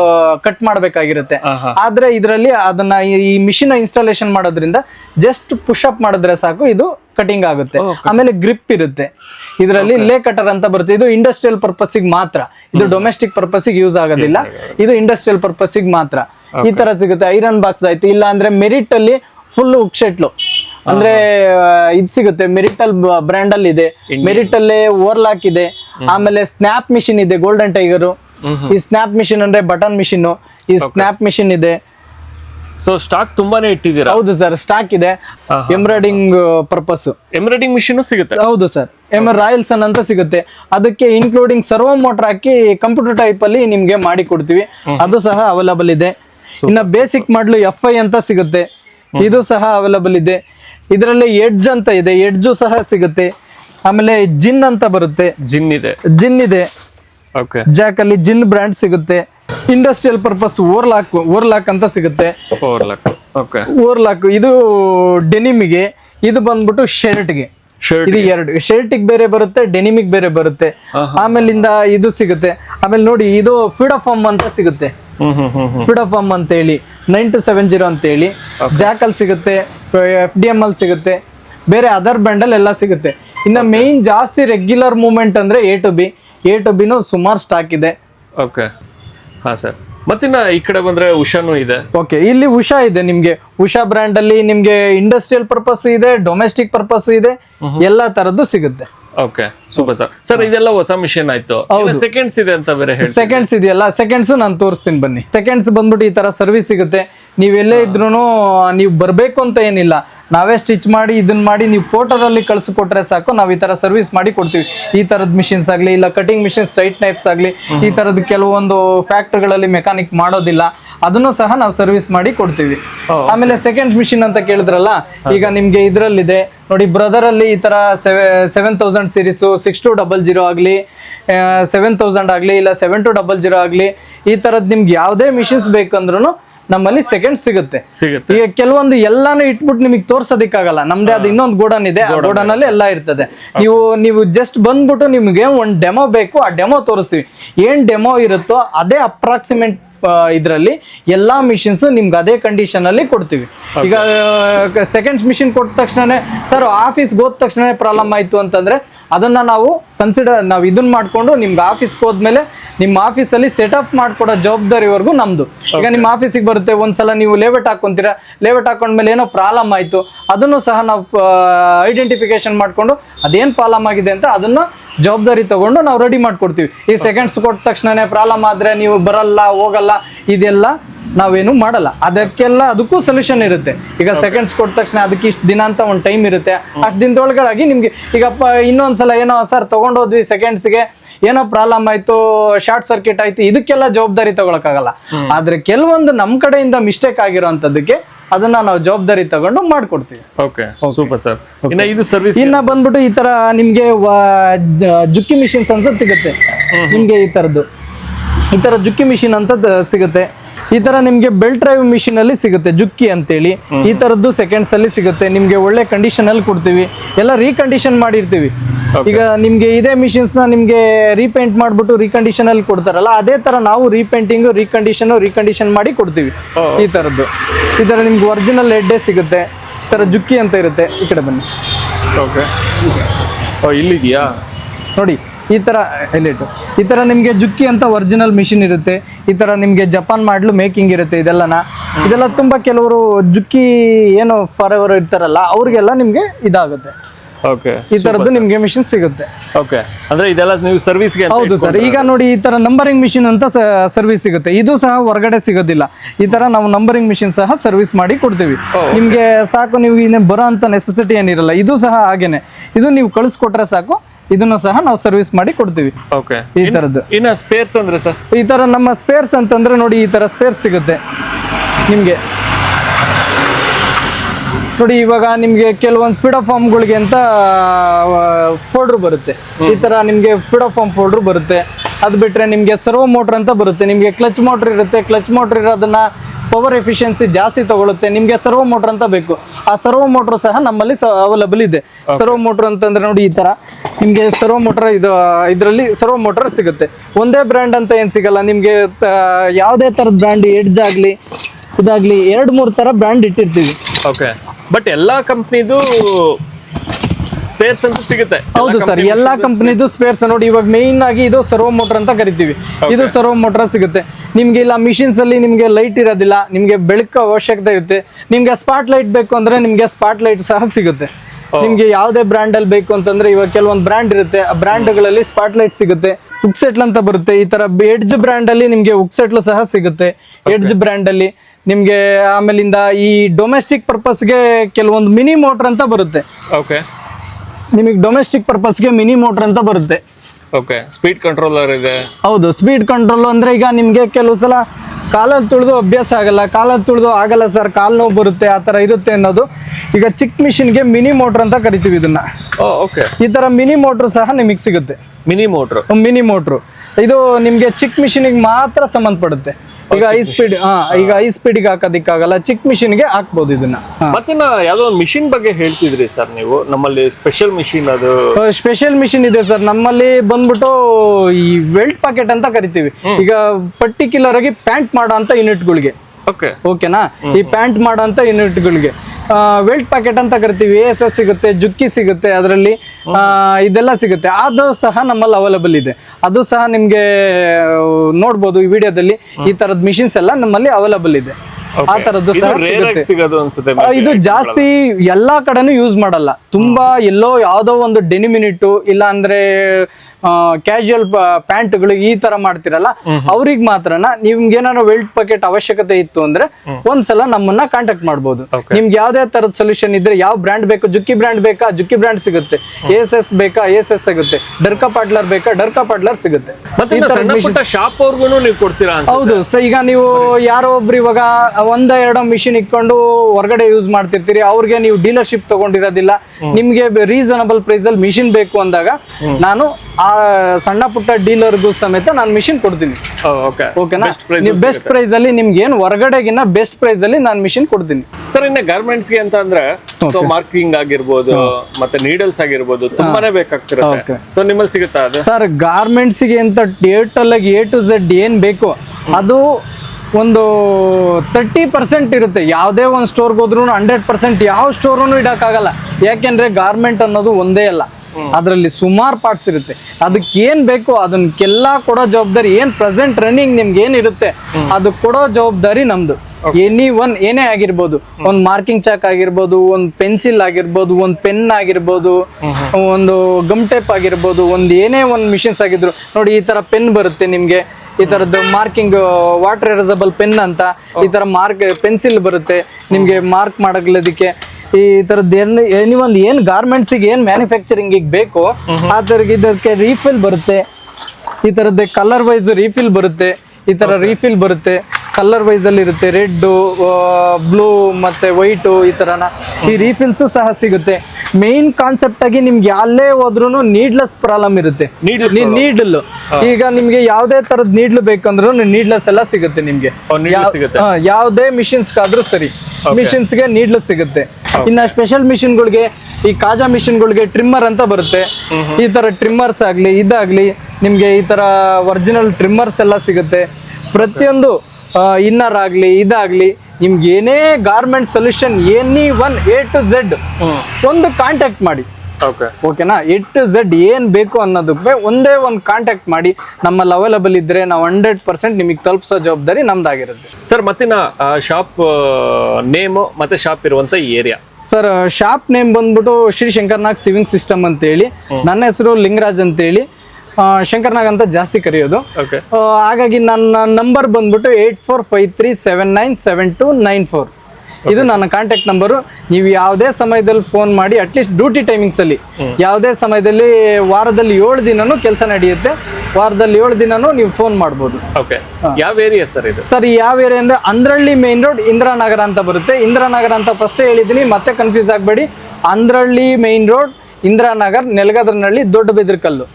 ಕಟ್ ಮಾಡ್ಬೇಕಾಗಿರುತ್ತೆ. ಆದ್ರೆ ಇದರಲ್ಲಿ ಅದನ್ನ ಈ ಮಿಷಿನ್ ಇನ್ಸ್ಟಾಲೇಷನ್ ಮಾಡೋದ್ರಿಂದ ಜಸ್ಟ್ ಪುಷ್ ಅಪ್ ಮಾಡಿದ್ರೆ ಸಾಕು ಇದು ಕಟಿಂಗ್ ಆಗುತ್ತೆ. ಆಮೇಲೆ ಗ್ರಿಪ್ ಇರುತ್ತೆ. ಇದರಲ್ಲಿ ಲೇ ಕಟರ್ ಅಂತ ಬರುತ್ತೆ. ಇದು ಇಂಡಸ್ಟ್ರಿಯಲ್ ಪರ್ಪಸ್ಗೆ ಮಾತ್ರ. ಇದು ಡೊಮೆಸ್ಟಿಕ್ ಪರ್ಪಸ್ಗೆ ಯೂಸ್ ಆಗೋದಿಲ್ಲ. ಇದು ಇಂಡಸ್ಟ್ರಿಯಲ್ ಪರ್ಪಸ್ಗೆ ಮಾತ್ರ. ಈ ತರ ಸಿಗುತ್ತೆ. ಐರನ್ ಬಾಕ್ಸ್ ಆಯ್ತು. ಇಲ್ಲ ಅಂದ್ರೆ ಮೆರಿಟ್ ಅಲ್ಲಿ ಫುಲ್ ಉಕ್ಷೆಟ್ಲು ಅಂದ್ರೆ ಇದು ಸಿಗುತ್ತೆ. ಮೆರಿಟಲ್ ಬ್ರ್ಯಾಂಡ್ ಅಲ್ಲಿ ಇದೆ ಮೆರಿಟ್ ಅಲ್ಲೇ ಓರ್ಲಾಕ್ ಇದೆ ಆಮೇಲೆ ಸ್ನ್ಯಾಪ್ ಮಿಷಿನ್ ಇದೆ ಗೋಲ್ಡನ್ ಟೈಗರ್ ಈ ಸ್ನ್ಯಾಪ್ ಮಿಷಿನ್ ಅಂದ್ರೆ ಬಟನ್ ಮಿಷಿನ್ ಈ ಸ್ನ್ಯಾಪ್ ಮಿಷಿನ್ ಇದೆ. ಸೊ ಸ್ಟಾಕ್ ತುಂಬಾನೇ ಇಟ್ಟಿದ್ದೀರಾ? ಹೌದು ಸರ್ ಸ್ಟಾಕ್ ಇದೆ. ಎಂಬ್ರಾಯ್ಡಿಂಗ್ ಪರ್ಪಸ್ ಎಂಬ್ರಾಯ್ಡಿಂಗ್ ಮಿಷಿನ್ ಸಿಗುತ್ತೆ? ಹೌದು ಸರ್ ಎಂ ರಾಯಲ್ಸನ್ ಅಂತ ಸಿಗುತ್ತೆ. ಅದಕ್ಕೆ ಇನ್ಕ್ಲೂಡಿಂಗ್ ಸರ್ವೋ ಮೋಟರ್ ಹಾಕಿ ಕಂಪ್ಯೂಟರ್ ಟೈಪ್ ಅಲ್ಲಿ ನಿಮ್ಗೆ ಮಾಡಿ ಕೊಡ್ತೀವಿ. ಅದು ಸಹ ಅವೈಲಬಲ್ ಇದೆ. ಇನ್ನ ಬೇಸಿಕ್ ಮಾಡಲು ಎಫ್ ಐ ಅಂತ ಸಿಗುತ್ತೆ. ಇದು ಸಹ ಅವೈಲಬಲ್ ಇದೆ. ಇದರಲ್ಲಿ ಎಡ್ಜ್ ಅಂತ ಇದೆ. ಎಡ್ಜು ಸಹ ಸಿಗುತ್ತೆ. ಆಮೇಲೆ ಜಿನ್ ಅಂತ ಬರುತ್ತೆ. ಜಿನ್ ಇದೆ. ಜಿನ್ ಇದೆ. ಓಕೆ ಜಾಕ್ ಅಲ್ಲಿ ಜಿನ್ ಬ್ರ್ಯಾಂಡ್ ಸಿಗುತ್ತೆ. ಇಂಡಸ್ಟ್ರಿಯಲ್ ಪರ್ಪಸ್ ಓರ್ಲಾಕ್ ಓರ್ಲಾಕ್ ಅಂತ ಸಿಗುತ್ತೆ. ಓವರ್ಲಾಕ್ ಓಕೆ ಓರ್ಲಾಕ್ ಇದು ಡೆನಿಮ್ಗೆ ಇದು ಬಂದ್ಬಿಟ್ಟು ಶರ್ಟ್ಗೆ ಶರ್ಟ್ ಇದು ಎರಡು. ಶರ್ಟಿಗೆ ಬೇರೆ ಬರುತ್ತೆ ಡೆನಿಮಿಗ್ ಬೇರೆ ಬರುತ್ತೆ. ಆಮೇಲಿಂದ ಇದು ಸಿಗುತ್ತೆ. ಆಮೇಲೆ ನೋಡಿ ಇದು ಫಾರ್ಮ್ ಅಂತ ಸಿಗುತ್ತೆ. ಫೀಡಫಾರ್ಮ್ ಅಂತ ಹೇಳಿ ನೈನ್ ಟು ಸೆವೆನ್ ಜೀರೋ ಅಂತ ಹೇಳಿ ಜಾಕಲ್ ಸಿಗುತ್ತೆ ಎಫ್ ಡಿ ಎಂ ಅಲ್ಲಿ ಸಿಗುತ್ತೆ. ಬೇರೆ ಅದರ್ ಅಲ್ಲಿ ಎಲ್ಲ ಸಿಗುತ್ತೆ. ಇನ್ನು ಮೇನ್ ಜಾಸ್ತಿ ರೆಗ್ಯುಲರ್ ಮೂವ್ಮೆಂಟ್ ಅಂದ್ರೆ A to B A to ಬಿನೂ ಸುಮಾರು ಸ್ಟಾಕ್ ಇದೆ. ಓಕೆ ಹಾ ಸರ್ ಮತ್ತಿನ್ನ ಈ ಕಡೆ ಬಂದ್ರೆ ಉಷಾನು ಇದೆ. ಓಕೆ ಇಲ್ಲಿ ಉಷಾ ಇದೆ ನಿಮ್ಗೆ. ಉಷಾ ಬ್ರ್ಯಾಂಡ್ ಅಲ್ಲಿ ನಿಮ್ಗೆ ಇಂಡಸ್ಟ್ರಿಯಲ್ ಪರ್ಪಸ್ ಇದೆ ಡೊಮೆಸ್ಟಿಕ್ ಪರ್ಪಸ್ ಇದೆ ಎಲ್ಲಾ ತರದ್ದು ಸಿಗುತ್ತೆ. ಓಕೆ ಸೂಪರ್ ಸರ್ ಸರ್ ಇದೆಲ್ಲ ಹೊಸ ಮಿಷಿನ್ ಆಯ್ತು. ಸೆಕೆಂಡ್ಸ್ ಇದೆ ಅಂತ ಬೇರೆ ಸೆಕೆಂಡ್ಸ್ ಇದೆಯಲ್ಲ ಸೆಕೆಂಡ್ಸ್ ನಾನು ತೋರಿಸ್ತೀನಿ ಬನ್ನಿ. ಸೆಕೆಂಡ್ಸ್ ಬಂದ್ಬಿಟ್ಟು ಈ ತರ ಸರ್ವಿಸ್ ಸಿಗುತ್ತೆ. ನೀವೆಲ್ಲೇ ಇದ್ರೂ ನೀವು ಬರಬೇಕು ಅಂತ ಏನಿಲ್ಲ. ನಾವೇ ಸ್ಟಿಚ್ ಮಾಡಿ ಇದನ್ನ ಮಾಡಿ ನೀವು ಫೋಟೋದಲ್ಲಿ ಕಳಿಸ್ಕೊಟ್ರೆ ಸಾಕು ನಾವು ಈ ತರ ಸರ್ವಿಸ್ ಮಾಡಿ ಕೊಡ್ತೀವಿ. ಈ ತರದ ಮಿಷಿನ್ಸ್ ಆಗಲಿ ಇಲ್ಲ ಕಟಿಂಗ್ ಮಿಷಿನ್ ಸ್ಟ್ರೈಟ್ ನೈಫ್ಸ್ ಆಗಲಿ ಈ ತರದ ಕೆಲವೊಂದು ಫ್ಯಾಕ್ಟ್ರಿಗಳಲ್ಲಿ ಮೆಕ್ಯಾನಿಕ್ ಮಾಡೋದಿಲ್ಲ. ಅದನ್ನು ಸಹ ನಾವು ಸರ್ವಿಸ್ ಮಾಡಿ ಕೊಡ್ತೀವಿ. ಆಮೇಲೆ ಸೆಕೆಂಡ್ ಮಿಷಿನ್ ಅಂತ ಕೇಳಿದ್ರಲ್ಲ ಈಗ ನಿಮ್ಗೆ ಇದ್ರಲ್ಲಿದೆ. ನೋಡಿ ಬ್ರದರ್ ಅಲ್ಲಿ ಈ ತರ seven thousand series six two double zero ಆಗಲಿ ಸೆವೆನ್ ತೌಸಂಡ್ ಆಗಲಿ ಇಲ್ಲ ಸೆವೆನ್ ಟು ಡಬಲ್ ಜೀರೋ ಆಗಲಿ ಈ ತರದ್ ನಿಮ್ಗೆ ಯಾವುದೇ ಮಿಷಿನ್ಸ್ ಬೇಕಂದ್ರೂ ನಮ್ಮಲ್ಲಿ ಸೆಕೆಂಡ್ ಸಿಗುತ್ತೆ. ಸಿಗುತ್ತೆ. ಈಗ ಕೆಲವೊಂದು ಎಲ್ಲಾನು ಇಟ್ಬಿಟ್ಟು ನಿಮಗೆ ತೋರ್ಸೋದಿಕ್ಕಾಗಲ್ಲ. ನಮ್ದೇ ಅದು ಇನ್ನೊಂದು ಗೋಡನ್ ಇದೆ ಆ ಗೋಡನ್ ಅಲ್ಲಿ ಎಲ್ಲ ಇರ್ತದೆ. ನೀವು ನೀವು ಜಸ್ಟ್ ಬಂದ್ಬಿಟ್ಟು ನಿಮ್ಗೆ ಒಂದು ಡೆಮೋ ಬೇಕು ಆ ಡೆಮೋ ತೋರಿಸ್ತೀವಿ. ಏನ್ ಡೆಮೋ ಇರುತ್ತೋ ಅದೇ ಅಪ್ರಾಕ್ಸಿಮೇಟ್ ಇದರಲ್ಲಿ ಎಲ್ಲಾ ಮಿಷಿನ್ಸ್ ನಿಮ್ಗೆ ಅದೇ ಕಂಡೀಷನ್ ಅಲ್ಲಿ ಕೊಡ್ತೀವಿ. ಈಗ ಸೆಕೆಂಡ್ಸ್ ಮಿಷಿನ್ ಕೊಟ್ಟ ತಕ್ಷಣನೇ ಸರ್ ಆಫೀಸ್ಗೆ ಹೋದ ತಕ್ಷಣ ಪ್ರಾಬ್ಲಮ್ ಆಯ್ತು ಅಂತಂದ್ರೆ ಅದನ್ನ ನಾವು ಕನ್ಸಿಡರ್ ನಾವು ಇದನ್ನ ಮಾಡಿಕೊಂಡು ನಿಮ್ಗೆ ಆಫೀಸ್ಗೆ ಹೋದ್ಮೇಲೆ ನಿಮ್ಮ ಆಫೀಸಲ್ಲಿ ಸೆಟಪ್ ಮಾಡ್ಕೊಡೋ ಜವಾಬ್ದಾರಿವರೆಗೂ ನಮ್ಮದು ಈಗ ನಿಮ್ಮ ಆಫೀಸಿಗೆ ಬರುತ್ತೆ ಒಂದ್ಸಲ ನೀವು ಲೇಔಟ್ ಹಾಕೊಂತೀರಾ? ಲೇಔಟ್ ಹಾಕೊಂಡ್ಮೇಲೆ ಏನೋ ಪ್ರಾಬ್ಲಮ್ ಆಯಿತು. ಅದನ್ನು ಸಹ ನಾವು ಐಡೆಂಟಿಫಿಕೇಶನ್ ಮಾಡಿಕೊಂಡು ಅದೇನು ಪ್ರಾಬ್ಲಮ್ ಆಗಿದೆ ಅಂತ ಅದನ್ನ ಜವಾಬ್ದಾರಿ ತಗೊಂಡು ನಾವು ರೆಡಿ ಮಾಡ್ಕೊಡ್ತೀವಿ. ಈ ಸೆಕೆಂಡ್ಸ್ ಕೊಟ್ಟ ತಕ್ಷಣನೇ ಪ್ರಾಬ್ಲಮ್ ಆದರೆ ನೀವು ಬರಲ್ಲ ಹೋಗಲ್ಲ ಇದೆಲ್ಲ ನಾವೇನು ಮಾಡಲ್ಲ. ಅದಕ್ಕೆಲ್ಲ ಅದಕ್ಕೂ ಸೊಲ್ಯೂಷನ್ ಇರುತ್ತೆ. ಈಗ ಸೆಕೆಂಡ್ಸ್ ಕೊಟ್ಟ ತಕ್ಷಣ ಅದಕ್ಕೆ ಇಷ್ಟು ದಿನ ಅಂತ ಒಂದು ಟೈಮ್ ಇರುತ್ತೆ. ಅಷ್ಟು ದಿನದೊಳಗಾಗಿ ನಿಮ್ಗೆ ಈಗ ಇನ್ನೊಂದ್ಸಲ ಏನೋ ಸರ್ ತಗೊಂಡೋದ್ವಿ ಸೆಕೆಂಡ್ಸ್ಗೆ ಏನೋ ಪ್ರಾಬ್ಲಮ್ ಆಯ್ತು ಶಾರ್ಟ್ ಸರ್ಕ್ಯೂಟ್ ಆಯ್ತು ಇದಕ್ಕೆಲ್ಲ ಜವಾಬ್ದಾರಿ ತಗೊಳಕ್ಕಾಗಲ್ಲ. ಆದ್ರೆ ಕೆಲವೊಂದು ನಮ್ ಕಡೆಯಿಂದ ಮಿಸ್ಟೇಕ್ ಆಗಿರೋಂಥದ್ದಕ್ಕೆ ಅದನ್ನ ನಾವು ಜವಾಬ್ದಾರಿ ತಗೊಂಡು ಮಾಡ್ಕೊಡ್ತೀವಿ. ಓಕೆ ಸೂಪರ್ ಸರ್ ಇನ್ನ ಇದು ಸರ್ವಿಸ್ ಇನ್ನ ಬಂದ್ಬಿಟ್ಟು ಈ ತರ ನಿಮ್ಗೆ ಜುಕ್ಕಿ ಮಿಷಿನ್ಸ್ ಅಂತ ಸಿಗುತ್ತೆ. ನಿಮ್ಗೆ ಈ ತರದ್ದು. ಈ ತರ ಜುಕ್ಕಿ ಮಿಷಿನ್ ಅಂತ ಸಿಗುತ್ತೆ. ಈ ತರ ನಿಮ್ಗೆ ಬೆಲ್ಟ್ ಡ್ರೈವ್ ಮಿಷಿನ್ ಅಲ್ಲಿ ಸಿಗುತ್ತೆ ಜುಕ್ಕಿ ಅಂತೇಳಿ. ಈ ತರದ್ದು ಸೆಕೆಂಡ್ಸ್ ಅಲ್ಲಿ ಸಿಗುತ್ತೆ. ನಿಮ್ಗೆ ಒಳ್ಳೆ ಕಂಡೀಷನ್ ಅಲ್ಲಿ ಕೊಡ್ತೀವಿ. ಎಲ್ಲ ರೀಕಂಡೀಷನ್ ಮಾಡಿರ್ತೀವಿ. ಈಗ ನಿಮ್ಗೆ ಇದೇ ಮಿಷಿನ್ಸ್ನ ನಿಮ್ಗೆ ರೀಪೇಂಟ್ ಮಾಡ್ಬಿಟ್ಟು ರೀಕಂಡೀಷನ್ ಅಲ್ಲಿ ಕೊಡ್ತಾರಲ್ಲ ಅದೇ ತರ ನಾವು ರೀಪೇಂಟಿಂಗ್ ರೀಕಂಡೀಷನ್ ರೀಕಂಡೀಷನ್ ಮಾಡಿ ಕೊಡ್ತೀವಿ ಈ ತರದ್ದು. ಈ ತರ ನಿಮ್ಗೆ ಒರಿಜಿನಲ್ ಹೆಡ್ಡೆ ಸಿಗುತ್ತೆ. ಈ ತರ ಜುಕ್ಕಿ ಅಂತ ಇರುತ್ತೆ. ಈ ಕಡೆ ಬನ್ನಿ. ಓಕೆ ಓ ಇಲ್ಲಿದೆಯಾ? ನೋಡಿ. ಈ ತರ ಎಲಿಟು ಈ ತರ ನಿಮಗೆ ಜುಕ್ಕಿ ಅಂತ ಒರಿಜಿನಲ್ ಮಿಷಿನ್ ಇರುತ್ತೆ. ಈ ತರ ನಿಮಗೆ ಜಪಾನ್ ಮಾಡಲು ಮೇಕಿಂಗ್ ಇರುತ್ತೆ ಇದೆಲ್ಲನ. ಇದೆಲ್ಲ ತುಂಬಾ ಕೆಲವರು ಜುಕ್ಕಿ ಏನು ಫಾರ್ ಎವರ್ ಇರ್ತಾರಲ್ಲ ಅವ್ರಿಗೆಲ್ಲ ನಿಮಗೆ ಇದಾಗುತ್ತೆ. ಓಕೆ ಈ ಥರದ್ದು ನಿಮಗೆ ಮಿಷಿನ್ ಸಿಗುತ್ತೆ. ಓಕೆ ಅಂದ್ರೆ ಇದೆಲ್ಲ ನೀವು ಸರ್ವಿಸ್ಗೆ ಹೌದು ಸರ್ ಈಗ ನೋಡಿ ಈ ತರ ನಂಬರಿಂಗ್ ಮಿಷಿನ್ ಅಂತ ಸರ್ವಿಸ್ ಸಿಗುತ್ತೆ. ಇದು ಸಹ ಹೊರಗಡೆ ಸಿಗೋದಿಲ್ಲ. ಈ ತರ ನಾವು ನಂಬರಿಂಗ್ ಮಿಷಿನ್ ಸಹ ಸರ್ವಿಸ್ ಮಾಡಿ ಕೊಡ್ತೀವಿ. ನಿಮಗೆ ಸಾಕು ನೀವು ಇನ್ನೇ ಬರೋ ಅಂತ ನೆಸೆಸಿಟಿ ಏನಿರಲ್ಲ ಇದು ಸಹ ಹಾಗೇನೆ. ಇದು ನೀವು ಕಳಿಸ್ಕೊಟ್ರೆ ಸಾಕು. ಇದನ್ನು ಸಹ ನಾವು ಸರ್ವಿಸ್ ಮಾಡಿ ಕೊಡ್ತೀವಿ. ಓಕೆ ಈ ತರದ್ದು. ಇನ್ನ ಸ್ಪೇರ್ಸ್ ಅಂದ್ರೆ ಸರ್? ಈ ತರ ನಮ್ಮ ಸ್ಪೇರ್ಸ್ ಅಂತಂದ್ರೆ ನೋಡಿ ಈ ತರ ಸ್ಪೇರ್ಸ್ ಸಿಗುತ್ತೆ. ನಿಮ್ಗೆ. ನೋಡಿ ಇವಾಗ ನಿಮ್ಗೆ ಕೆಲವೊಂದು ಫೀಡೋ ಫಾರ್ಮ್ಗಳಿಗೆ ಅಂತ ಫೋಲ್ಡರ್ ಬರುತ್ತೆ. ಈ ತರ ನಿಮ್ಗೆ ಫೀಡೋ ಫಾರ್ಮ್ ಫೋಲ್ಡರ್ ಬರುತ್ತೆ. ಅದ್ ಬಿಟ್ರೆ ನಿಮ್ಗೆ ಸರ್ವೋ ಮೋಟರ್ ಅಂತ ಬರುತ್ತೆ. ನಿಮ್ಗೆ ಕ್ಲಚ್ ಮೋಟರ್ ಇರುತ್ತೆ. ಕ್ಲಚ್ ಮೋಟರ್ ಇರೋದನ್ನ ಪವರ್ ಎಫಿಷಿಯನ್ಸಿ ಜಾಸ್ತಿ ತಗೊಳುತ್ತೆ. ನಿಮಗೆ ಸರ್ವೋ ಮೋಟರ್ ಅಂತ ಬೇಕು. ಆ ಸರ್ವೋ ಮೋಟರ್ ಸಹ ನಮ್ಮಲ್ಲಿ ಅವೈಲಬಲ್ ಇದೆ. ಸರ್ವೋ ಮೋಟರ್ ಅಂತಂದ್ರೆ ನೋಡಿ ಈ ತರ. ನಿಮಗೆ ಸರ್ವೋ ಮೋಟರ್ ಇದು ಇದರಲ್ಲಿ ಸರ್ವೋ ಮೋಟರ್ ಸಿಗುತ್ತೆ. ಒಂದೇ ಬ್ರ್ಯಾಂಡ್ ಅಂತ ಏನು ಸಿಗಲ್ಲ. ನಿಮಗೆ ಯಾವುದೇ ಥರದ ಬ್ರ್ಯಾಂಡ್ ಎಡ್ಜ್ ಆಗಲಿ ಇದಾಗಲಿ ಎರಡು ಮೂರು ಥರ ಬ್ರ್ಯಾಂಡ್ ಇಟ್ಟಿರ್ತೀವಿ. ಓಕೆ ಬಟ್ ಎಲ್ಲ ಕಂಪ್ನಿದು ಸ್ಪೇರ್ಸ್ ಅಂತ ಸಿಗುತ್ತೆ. ಹೌದು ಸರ್ ಎಲ್ಲಾ ಕಂಪನಿದು ಸ್ಪೇರ್ಸ್ ನೋಡಿ ಇವಾಗ ಮೇನ್ ಆಗಿ ಇದು ಸರ್ವೋ ಮೋಟರ್ ಅಂತ ಕರಿತೀವಿ. ಇದು ಸರ್ವೋ ಮೋಟರ್ ಸಿಗುತ್ತೆ. ನಿಮ್ಗೆ ಇಲ್ಲ ಮಿಷಿನ್ಸ್ ಅಲ್ಲಿ ನಿಮ್ಗೆ ಲೈಟ್ ಇರೋದಿಲ್ಲ ನಿಮ್ಗೆ ಬೆಳಕು ಅವಶ್ಯಕತೆ ಇರುತ್ತೆ. ನಿಮ್ಗೆ ಸ್ಪಾಟ್ ಲೈಟ್ ಬೇಕು ಅಂದ್ರೆ ನಿಮ್ಗೆ ಸ್ಪಾಟ್ ಲೈಟ್ ಸಹ ಸಿಗುತ್ತೆ. ನಿಮ್ಗೆ ಯಾವ್ದೇ ಬ್ರ್ಯಾಂಡ್ ಅಲ್ಲಿ ಬೇಕು ಅಂತಂದ್ರೆ ಇವಾಗ ಕೆಲವೊಂದು ಬ್ರ್ಯಾಂಡ್ ಇರುತ್ತೆ. ಆ ಬ್ರ್ಯಾಂಡ್ಗಳಲ್ಲಿ ಸ್ಪಾಟ್ ಲೈಟ್ ಸಿಗುತ್ತೆ. ಉಕ್ಸೆಟ್ಲ್ ಅಂತ ಬರುತ್ತೆ. ಈ ತರ ಎಡ್ಜ್ ಬ್ರ್ಯಾಂಡ್ ಅಲ್ಲಿ ನಿಮ್ಗೆ ಉಕ್ಸೆಟ್ಲು ಸಹ ಸಿಗುತ್ತೆ. ಎಡ್ಜ್ ಬ್ರ್ಯಾಂಡ್ ಅಲ್ಲಿ ನಿಮ್ಗೆ ಆಮೇಲಿಂದ ಈ ಡೊಮೆಸ್ಟಿಕ್ ಪರ್ಪಸ್ಗೆ ಕೆಲವೊಂದು ಮಿನಿ ಮೋಟರ್ ಅಂತ ಬರುತ್ತೆ. ಓಕೆ ನಿಮಗೆ ಡೊಮೆಸ್ಟಿಕ್ ಪರ್ಪಸ್ಗೆ ಮಿನಿ ಮೋಟರ್ ಅಂತ ಬರುತ್ತೆ. ಓಕೆ ಸ್ಪೀಡ್ ಕಂಟ್ರೋಲರ್ ಇದೆ. ಹೌದು ಸ್ಪೀಡ್ ಕಂಟ್ರೋಲ್ ಅಂದ್ರೆ ಈಗ ನಿಮಗೆ ಕೆಲವು ಸಲ ಕಾಲಲ್ಲಿ ತುಳಿದು ಅಭ್ಯಾಸ ಆಗಲ್ಲ ಕಾಲಲ್ಲಿ ತುಳಿದು ಆಗಲ್ಲ ಸರ್ ಕಾಲು ನೋವು ಬರುತ್ತೆ ಆ ಥರ ಇರುತ್ತೆ ಅನ್ನೋದು ಈಗ ಚಿಕ್ಕ ಮಿಷಿನ್ಗೆ ಮಿನಿ ಮೋಟ್ರ್ ಅಂತ ಕರಿತೀವಿ ಇದನ್ನ. ಓಕೆ ಈ ಥರ ಮಿನಿ ಮೋಟ್ರ್ ಸಹ ನಿಮಗೆ ಸಿಗುತ್ತೆ. ಮಿನಿ ಮೋಟ್ರ್ ಮಿನಿ ಮೋಟ್ರು ಇದು ನಿಮಗೆ ಚಿಕ್ಕ ಮಿಷಿನಿಗೆ ಮಾತ್ರ ಸಂಬಂಧಪಡುತ್ತೆ. ಈಗ ಐ ಸ್ಪೀಡ್ ಹಾ ಈಗ ಐ ಸ್ಪೀಡ್ಗೆ ಹಾಕೋದಿಕ್ಕಾಗಲ್ಲ ಚಿಕ್ಕ ಮಿಷಿನ್ಗೆ ಹಾಕ್ಬೋದು ಇದನ್ನ. ಮತ್ತಿನ್ನ ಯಾವ್ದೋ ಒಂದು ಮಿಷಿನ್ ಬಗ್ಗೆ ಹೇಳ್ತಿದ್ರಿ ಸರ್ ನೀವು? ನಮ್ಮಲ್ಲಿ ಸ್ಪೆಷಲ್ ಮಿಷಿನ್ ಅದು. ಸ್ಪೆಷಲ್ ಮಿಷಿನ್ ಇದೆ ಸರ್. ನಮ್ಮಲ್ಲಿ ಬಂದ್ಬಿಟ್ಟು ಈ ವೆಲ್ಟ್ ಪಾಕೆಟ್ ಅಂತ ಕರಿತೀವಿ. ಈಗ ಪರ್ಟಿಕ್ಯುಲರ್ ಆಗಿ ಪ್ಯಾಂಟ್ ಮಾಡೋ ಅಂತ ಯೂನಿಟ್ಗಳಿಗೆ ಓಕೆ ಓಕೆನಾ ಈ ಪ್ಯಾಂಟ್ ಮಾಡೋ ಅಂತ ಯೂನಿಟ್ಗಳಿಗೆ ವೆಲ್ಟ್ ಪ್ಯಾಕೆಟ್ ಅಂತ ಕರಿತೀವಿ ಎಸ್ ಎಸ್ ಸಿಗುತ್ತೆ, ಜುಕ್ಕಿ ಸಿಗುತ್ತೆ, ಅದರಲ್ಲಿ ಇದೆಲ್ಲ ಸಿಗುತ್ತೆ. ಅದು ಸಹ ನಮ್ಮಲ್ಲಿ ಅವೈಲಬಲ್ ಇದೆ. ಅದು ಸಹ ನಿಮಗೆ ನೋಡ್ಬೋದು ಈ ವಿಡಿಯೋದಲ್ಲಿ ಈ ತರದ ಮಿಷಿನ್ಸ್ ಎಲ್ಲ ನಮ್ಮಲ್ಲಿ ಅವೈಲಬಲ್ ಇದೆ. ಆ ತರದ್ದು ಸಿಗೋದು ಅನ್ಸುತ್ತೆ ಇದು ಜಾಸ್ತಿ ಎಲ್ಲಾ ಕಡೆನೂ ಯೂಸ್ ಮಾಡಲ್ಲ. ತುಂಬಾ ಎಲ್ಲೋ ಯಾವ್ದೋ ಒಂದು ಡೆನಿಮಿನಿಟ್ ಇಲ್ಲ ಅಂದ್ರೆ ಕ್ಯಾಶುಯಲ್ ಪ್ಯಾಂಟ್ಗಳು ಈ ತರ ಮಾಡ್ತಿರಲ್ಲ ಅವ್ರಿಗ್ ಮಾತ್ರನ ನಿಮ್ಗೆ ಏನಾದ್ರು ವೆಲ್ಟ್ ಪ್ಯಾಕೆಟ್ ಅವಶ್ಯಕತೆ ಇತ್ತು ಅಂದ್ರೆ ಒಂದ್ಸಲ ನಮ್ಮನ್ನ ಕಾಂಟ್ಯಾಕ್ಟ್ ಮಾಡಬಹುದು ನಿಮ್ಗೆ ಯಾವ್ದೇ ತರದ ಸೊಲ್ಯೂಷನ್ ಇದ್ರೆ ಯಾವ ಬ್ರ್ಯಾಂಡ್ ಬೇಕು ಜುಕ್ಕಿ ಬ್ರ್ಯಾಂಡ್ ಬೇಕಾ? ಜುಕ್ಕಿ ಬ್ರ್ಯಾಂಡ್ ಸಿಗುತ್ತೆ. ಎಸ್ ಎಸ್ ಬೇಕಾ? ಎಸ್ ಎಸ್ ಸಿಗುತ್ತೆ. ಡರ್ಕಾ ಪಾಟ್ಲರ್ ಬೇಕಾ? ಡರ್ಕಾ ಪಾಟ್ಲರ್ ಸಿಗುತ್ತೆ. ಶಾಪ್ ನೀವು ಕೊಡ್ತೀರಾ ಹೌದು. ಸೊ ಈಗ ನೀವು ಯಾರೋ ಒಬ್ರು ಇವಾಗ ಒಂದ ಎರಡೋ ಮಿಷಿನ್ ಇಟ್ಕೊಂಡು ಹೊರಗಡೆ ಯೂಸ್ ಮಾಡ್ತಿರ್ತೀರಿ. ಅವ್ರಿಗೆ ನೀವು ಡೀಲರ್ಶಿಪ್ ತಗೊಂಡಿರೋದಿಲ್ಲ. ನಿಮ್ಗೆ ರೀಸನಬಲ್ ಪ್ರೈಸ್ ಅಲ್ಲಿ ಮಿಷಿನ್ ಬೇಕು ಅಂದಾಗ ನಾನು ಆ ಸಣ್ಣ ಪುಟ್ಟ ಡೀಲರ್ಗೂ ಸಮೇತ ನಾನು ಮಿಷಿನ್ ಕೊಡ್ತೀನಿ. ಓಕೆ ಓಕೆನಾ ಬೆಸ್ಟ್ ಪ್ರೈಸ್ ಅಲ್ಲಿ ನಿಮ್ಗೆ ಏನು ಹೊರಗಡೆಗಿನ್ನ ಬೆಸ್ಟ್ ಪ್ರೈಸ್ ಅಲ್ಲಿ ನಾನು ಮಿಷಿನ್ ಕೊಡ್ತೀನಿ. ಸರ್ ಇನ್ನ ಗಾರ್ಮೆಂಟ್ಸ್ಗೆ ಅಂತ ಅಂದ್ರೆ ಸೊ ಮಾರ್ಕಿಂಗ್ ಆಗಿರ್ಬೋದು ಮತ್ತೆ ನೀಡಲ್ಸ್ ಆಗಿರ್ಬೋದು ತುಂಬಾನೇ ಬೇಕಾಗ್ತಿರುತ್ತೆ. ಸೊ ನಿಮ್ಮಲ್ಲಿ ಸಿಗುತ್ತಾ ಅದು? ಗಾರ್ಮೆಂಟ್ಸ್ಗೆ ಅಂತ ಟೋಟಲ್ ಆಗಿ ಎ ಟು ಝೆಡ್ ಏನ್ ಬೇಕು ಅದು ಒಂದು ತರ್ಟಿ ಪರ್ಸೆಂಟ್ ಇರುತ್ತೆ. ಯಾವುದೇ ಒಂದು ಸ್ಟೋರ್ಗೆ ಹೋದ್ರೂ ಹಂಡ್ರೆಡ್ ಪರ್ಸೆಂಟ್ ಯಾವ ಸ್ಟೋರೂ ಇಡೋಕ್ಕಾಗಲ್ಲ. ಯಾಕೆಂದ್ರೆ ಗಾರ್ಮೆಂಟ್ ಅನ್ನೋದು ಒಂದೇ ಅಲ್ಲ. ಅದರಲ್ಲಿ ಸುಮಾರು ಪಾರ್ಟ್ಸ್ ಇರುತ್ತೆ. ಅದಕ್ಕೆ ಏನು ಬೇಕು ಅದನ್ನೆಲ್ಲ ಕೊಡೋ ಜವಾಬ್ದಾರಿ ಏನ್ ಪ್ರೆಸೆಂಟ್ ರನ್ನಿಂಗ್ ನಿಮ್ಗೆ ಏನಿರುತ್ತೆ ಅದು ಕೊಡೋ ಜವಾಬ್ದಾರಿ ನಮ್ದು. ಎನಿ ಒನ್ ಏನೇ ಆಗಿರ್ಬೋದು. ಒಂದು ಮಾರ್ಕಿಂಗ್ ಚಾಕ್ ಆಗಿರ್ಬೋದು ಒಂದು ಪೆನ್ಸಿಲ್ ಆಗಿರ್ಬೋದು ಒಂದು ಪೆನ್ ಆಗಿರ್ಬೋದು ಒಂದು ಗಮ್ ಟೇಪ್ ಆಗಿರ್ಬೋದು ಒಂದು ಏನೇ ಒಂದು ಮಿಷಿನ್ಸ್ ಆಗಿದ್ರು. ನೋಡಿ ಈ ತರ ಪೆನ್ ಬರುತ್ತೆ ನಿಮ್ಗೆ. ಈ ತರದ್ದು ಮಾರ್ಕಿಂಗ್ ವಾಟರ್ ಎರಸಬಲ್ ಪೆನ್ ಅಂತ ಈ ತರ ಮಾರ್ಕ್ ಪೆನ್ಸಿಲ್ ಬರುತ್ತೆ ನಿಮ್ಗೆ ಮಾರ್ಕ್ ಮಾಡಕ್ಲದಕ್ಕೆ ಈ ತರದ್ದು ಏನ್ ಎನಿ ಒಂದು ಏನ್ ಗಾರ್ಮೆಂಟ್ಸ್ ಏನ್ ಮ್ಯಾನುಫ್ಯಾಕ್ಚರಿಂಗ್ ಬೇಕು ಆ ತರ ಇದಕ್ಕೆ ರೀಫಿಲ್ ಬರುತ್ತೆ. ಈ ತರದ್ದು ಕಲರ್ ವೈಸ್ ರೀಫಿಲ್ ಬರುತ್ತೆ ಈ ತರ ರೀಫಿಲ್ ಬರುತ್ತೆ. ಕಲರ್ ವೈಸ್ ಅಲ್ಲಿ ಇರುತ್ತೆ ರೆಡ್ ಬ್ಲೂ ಮತ್ತೆ ವೈಟ್ ಈ ತರನ. ಈ ರೀಫಿಲ್ಸ್ ಸಹ ಸಿಗುತ್ತೆ. ಮೇನ್ ಕಾನ್ಸೆಪ್ಟ್ ಆಗಿ ನಿಮ್ಗೆ ಎಲ್ಲೇ ಹೋದ್ರೂ ನೀಡ್ಲೆಸ್ ಪ್ರಾಬ್ಲಮ್ ಇರುತ್ತೆ. ನೀಡ್ಲು ಈಗ ನಿಮ್ಗೆ ಯಾವ್ದೇ ತರದ ನೀಡ್ಲು ಬೇಕಂದ್ರೂ ನೀಡ್ಲೆಸ್ ಎಲ್ಲ ಸಿಗುತ್ತೆ ನಿಮ್ಗೆ. ಯಾವ್ದೇ ಮಿಷಿನ್ಸ್ ಆದ್ರೂ ಸರಿ. ಮಿಷಿನ್ಸ್ಗೆ ನೀಡ್ಲೆಸ್ ಸಿಗುತ್ತೆ. ಇನ್ನ ಸ್ಪೆಷಲ್ ಮಿಷಿನ್ಗಳಿಗೆ ಈ ಕಾಜಾ ಮಿಷಿನ್ಗಳಿಗೆ ಟ್ರಿಮ್ಮರ್ ಅಂತ ಬರುತ್ತೆ. ಈ ತರ ಟ್ರಿಮ್ಮರ್ಸ್ ಆಗ್ಲಿ ಇದಾಗ್ಲಿ ನಿಮ್ಗೆ ಈ ತರ ಒರಿಜಿನಲ್ ಟ್ರಿಮ್ಮರ್ಸ್ ಎಲ್ಲ ಸಿಗುತ್ತೆ. ಪ್ರತಿಯೊಂದು ಇನ್ನರ್ ಆಗ್ಲಿ ಇದಾಗ್ಲಿ ನಿಮ್ಗೆ ಏನೇ garment solution any one A to Z ಒಂದು ಕಾಂಟ್ಯಾಕ್ಟ್ ಮಾಡಿ. ಓಕೆ ಓಕೆನಾ ಎಟ್ ಟು ಝೆಡ್ ಏನ್ ಬೇಕು ಅನ್ನೋದಕ್ಕೆ ಒಂದೇ ಒಂದು ಕಾಂಟ್ಯಾಕ್ಟ್ ಮಾಡಿ. ನಮ್ಮಲ್ಲಿ ಅವೈಲಬಲ್ ಇದ್ರೆ ನಾವು ಹಂಡ್ರೆಡ್ ಪರ್ಸೆಂಟ್ ನಿಮಗೆ ತಲುಪಿಸೋ ಜವಾಬ್ದಾರಿ ನಮ್ದಾಗಿರುತ್ತೆ. ಸರ್ ಮತ್ತಿನ ಶಾಪ್ ನೇಮು ಮತ್ತೆ ಶಾಪ್ ಇರುವಂತ ಏರಿಯಾ ಸರ್ ಶಾಪ್ ನೇಮ್ ಬಂದ್ಬಿಟ್ಟು ಶ್ರೀ ಶಂಕರ್ನಾಗ್ ಸಿವಿಂಗ್ ಸಿಸ್ಟಮ್ ಅಂತ ಹೇಳಿ ನನ್ನ ಹೆಸರು ಲಿಂಗರಾಜ್ ಅಂತ ಹೇಳಿ ಶಂಕರ್ನಾಗ್ ಅಂತ ಜಾಸ್ತಿ ಕರೆಯೋದು. ಓಕೆ ಹಾಗಾಗಿ ನನ್ನ ನಂಬರ್ ಬಂದ್ಬಿಟ್ಟು eight four five three seven nine seven two nine four ಇದು ನನ್ನ ಕಾಂಟ್ಯಾಕ್ಟ್ ನಂಬರು ನೀವು ಯಾವುದೇ ಸಮಯದಲ್ಲಿ ಫೋನ್ ಮಾಡಿ ಅಟ್ಲೀಸ್ಟ್ ಡ್ಯೂಟಿ ಟೈಮಿಂಗ್ಸ್ ಅಲ್ಲಿ. ಯಾವುದೇ ಸಮಯದಲ್ಲಿ ವಾರದಲ್ಲಿ ಏಳು ದಿನನೂ ಕೆಲಸ ನಡೆಯುತ್ತೆ. ವಾರದಲ್ಲಿ ಏಳು ದಿನನೂ ನೀವು ಫೋನ್ ಮಾಡ್ಬೋದು. ಓಕೆ ಯಾವ ಏರಿಯಾ ಸರ್ ಇದು? ಸರ್ ಯಾವ ಏರಿಯಾ ಅಂದ್ರೆ ಅಂದ್ರಳ್ಳಿ ಮೇನ್ ರೋಡ್ ಇಂದಿರಾನಗರ ಅಂತ ಬರುತ್ತೆ. ಇಂದಿರಾನಗರ ಅಂತ ಫಸ್ಟ್ ಹೇಳಿದ್ದೀನಿ ಮತ್ತೆ ಕನ್ಫ್ಯೂಸ್ ಆಗಬೇಡಿ. ಅಂದ್ರಳ್ಳಿ ಮೇನ್ ರೋಡ್ ಇಂದಿರಾನಗರ್ ನೆಲಗದ್ರನಹಳ್ಳಿ ದೊಡ್ಡ ಬೆದರ್ಕಲ್ಲು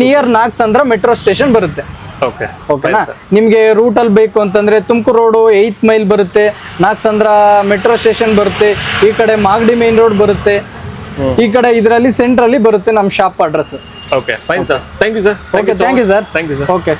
ನಿಯರ್ ನಾಗ್ಸ್ ಅಂದ್ರ ಮೆಟ್ರೋ ಸ್ಟೇಷನ್ ಬರುತ್ತೆ. ಓಕೆ ಓಕೆನಾ ನಿಮ್ಗೆ ರೂಟಲ್ಲಿ ಬೇಕು ಅಂತಂದ್ರೆ ತುಮಕೂರು ರೋಡ್ ಏತ್ ಮೈಲ್ ಬರುತ್ತೆ ನಾಗಸಂದ್ರ ಮೆಟ್ರೋ ಸ್ಟೇಷನ್ ಬರುತ್ತೆ ಈ ಕಡೆ ಮಾಗಡಿ ಮೇನ್ ರೋಡ್ ಬರುತ್ತೆ ಈ ಕಡೆ ಇದರಲ್ಲಿ ಸೆಂಟ್ರಲ್ಲಿ ಬರುತ್ತೆ ನಮ್ಮ shop address okay fine sir thank you sir okay thank you sir thank you sir okay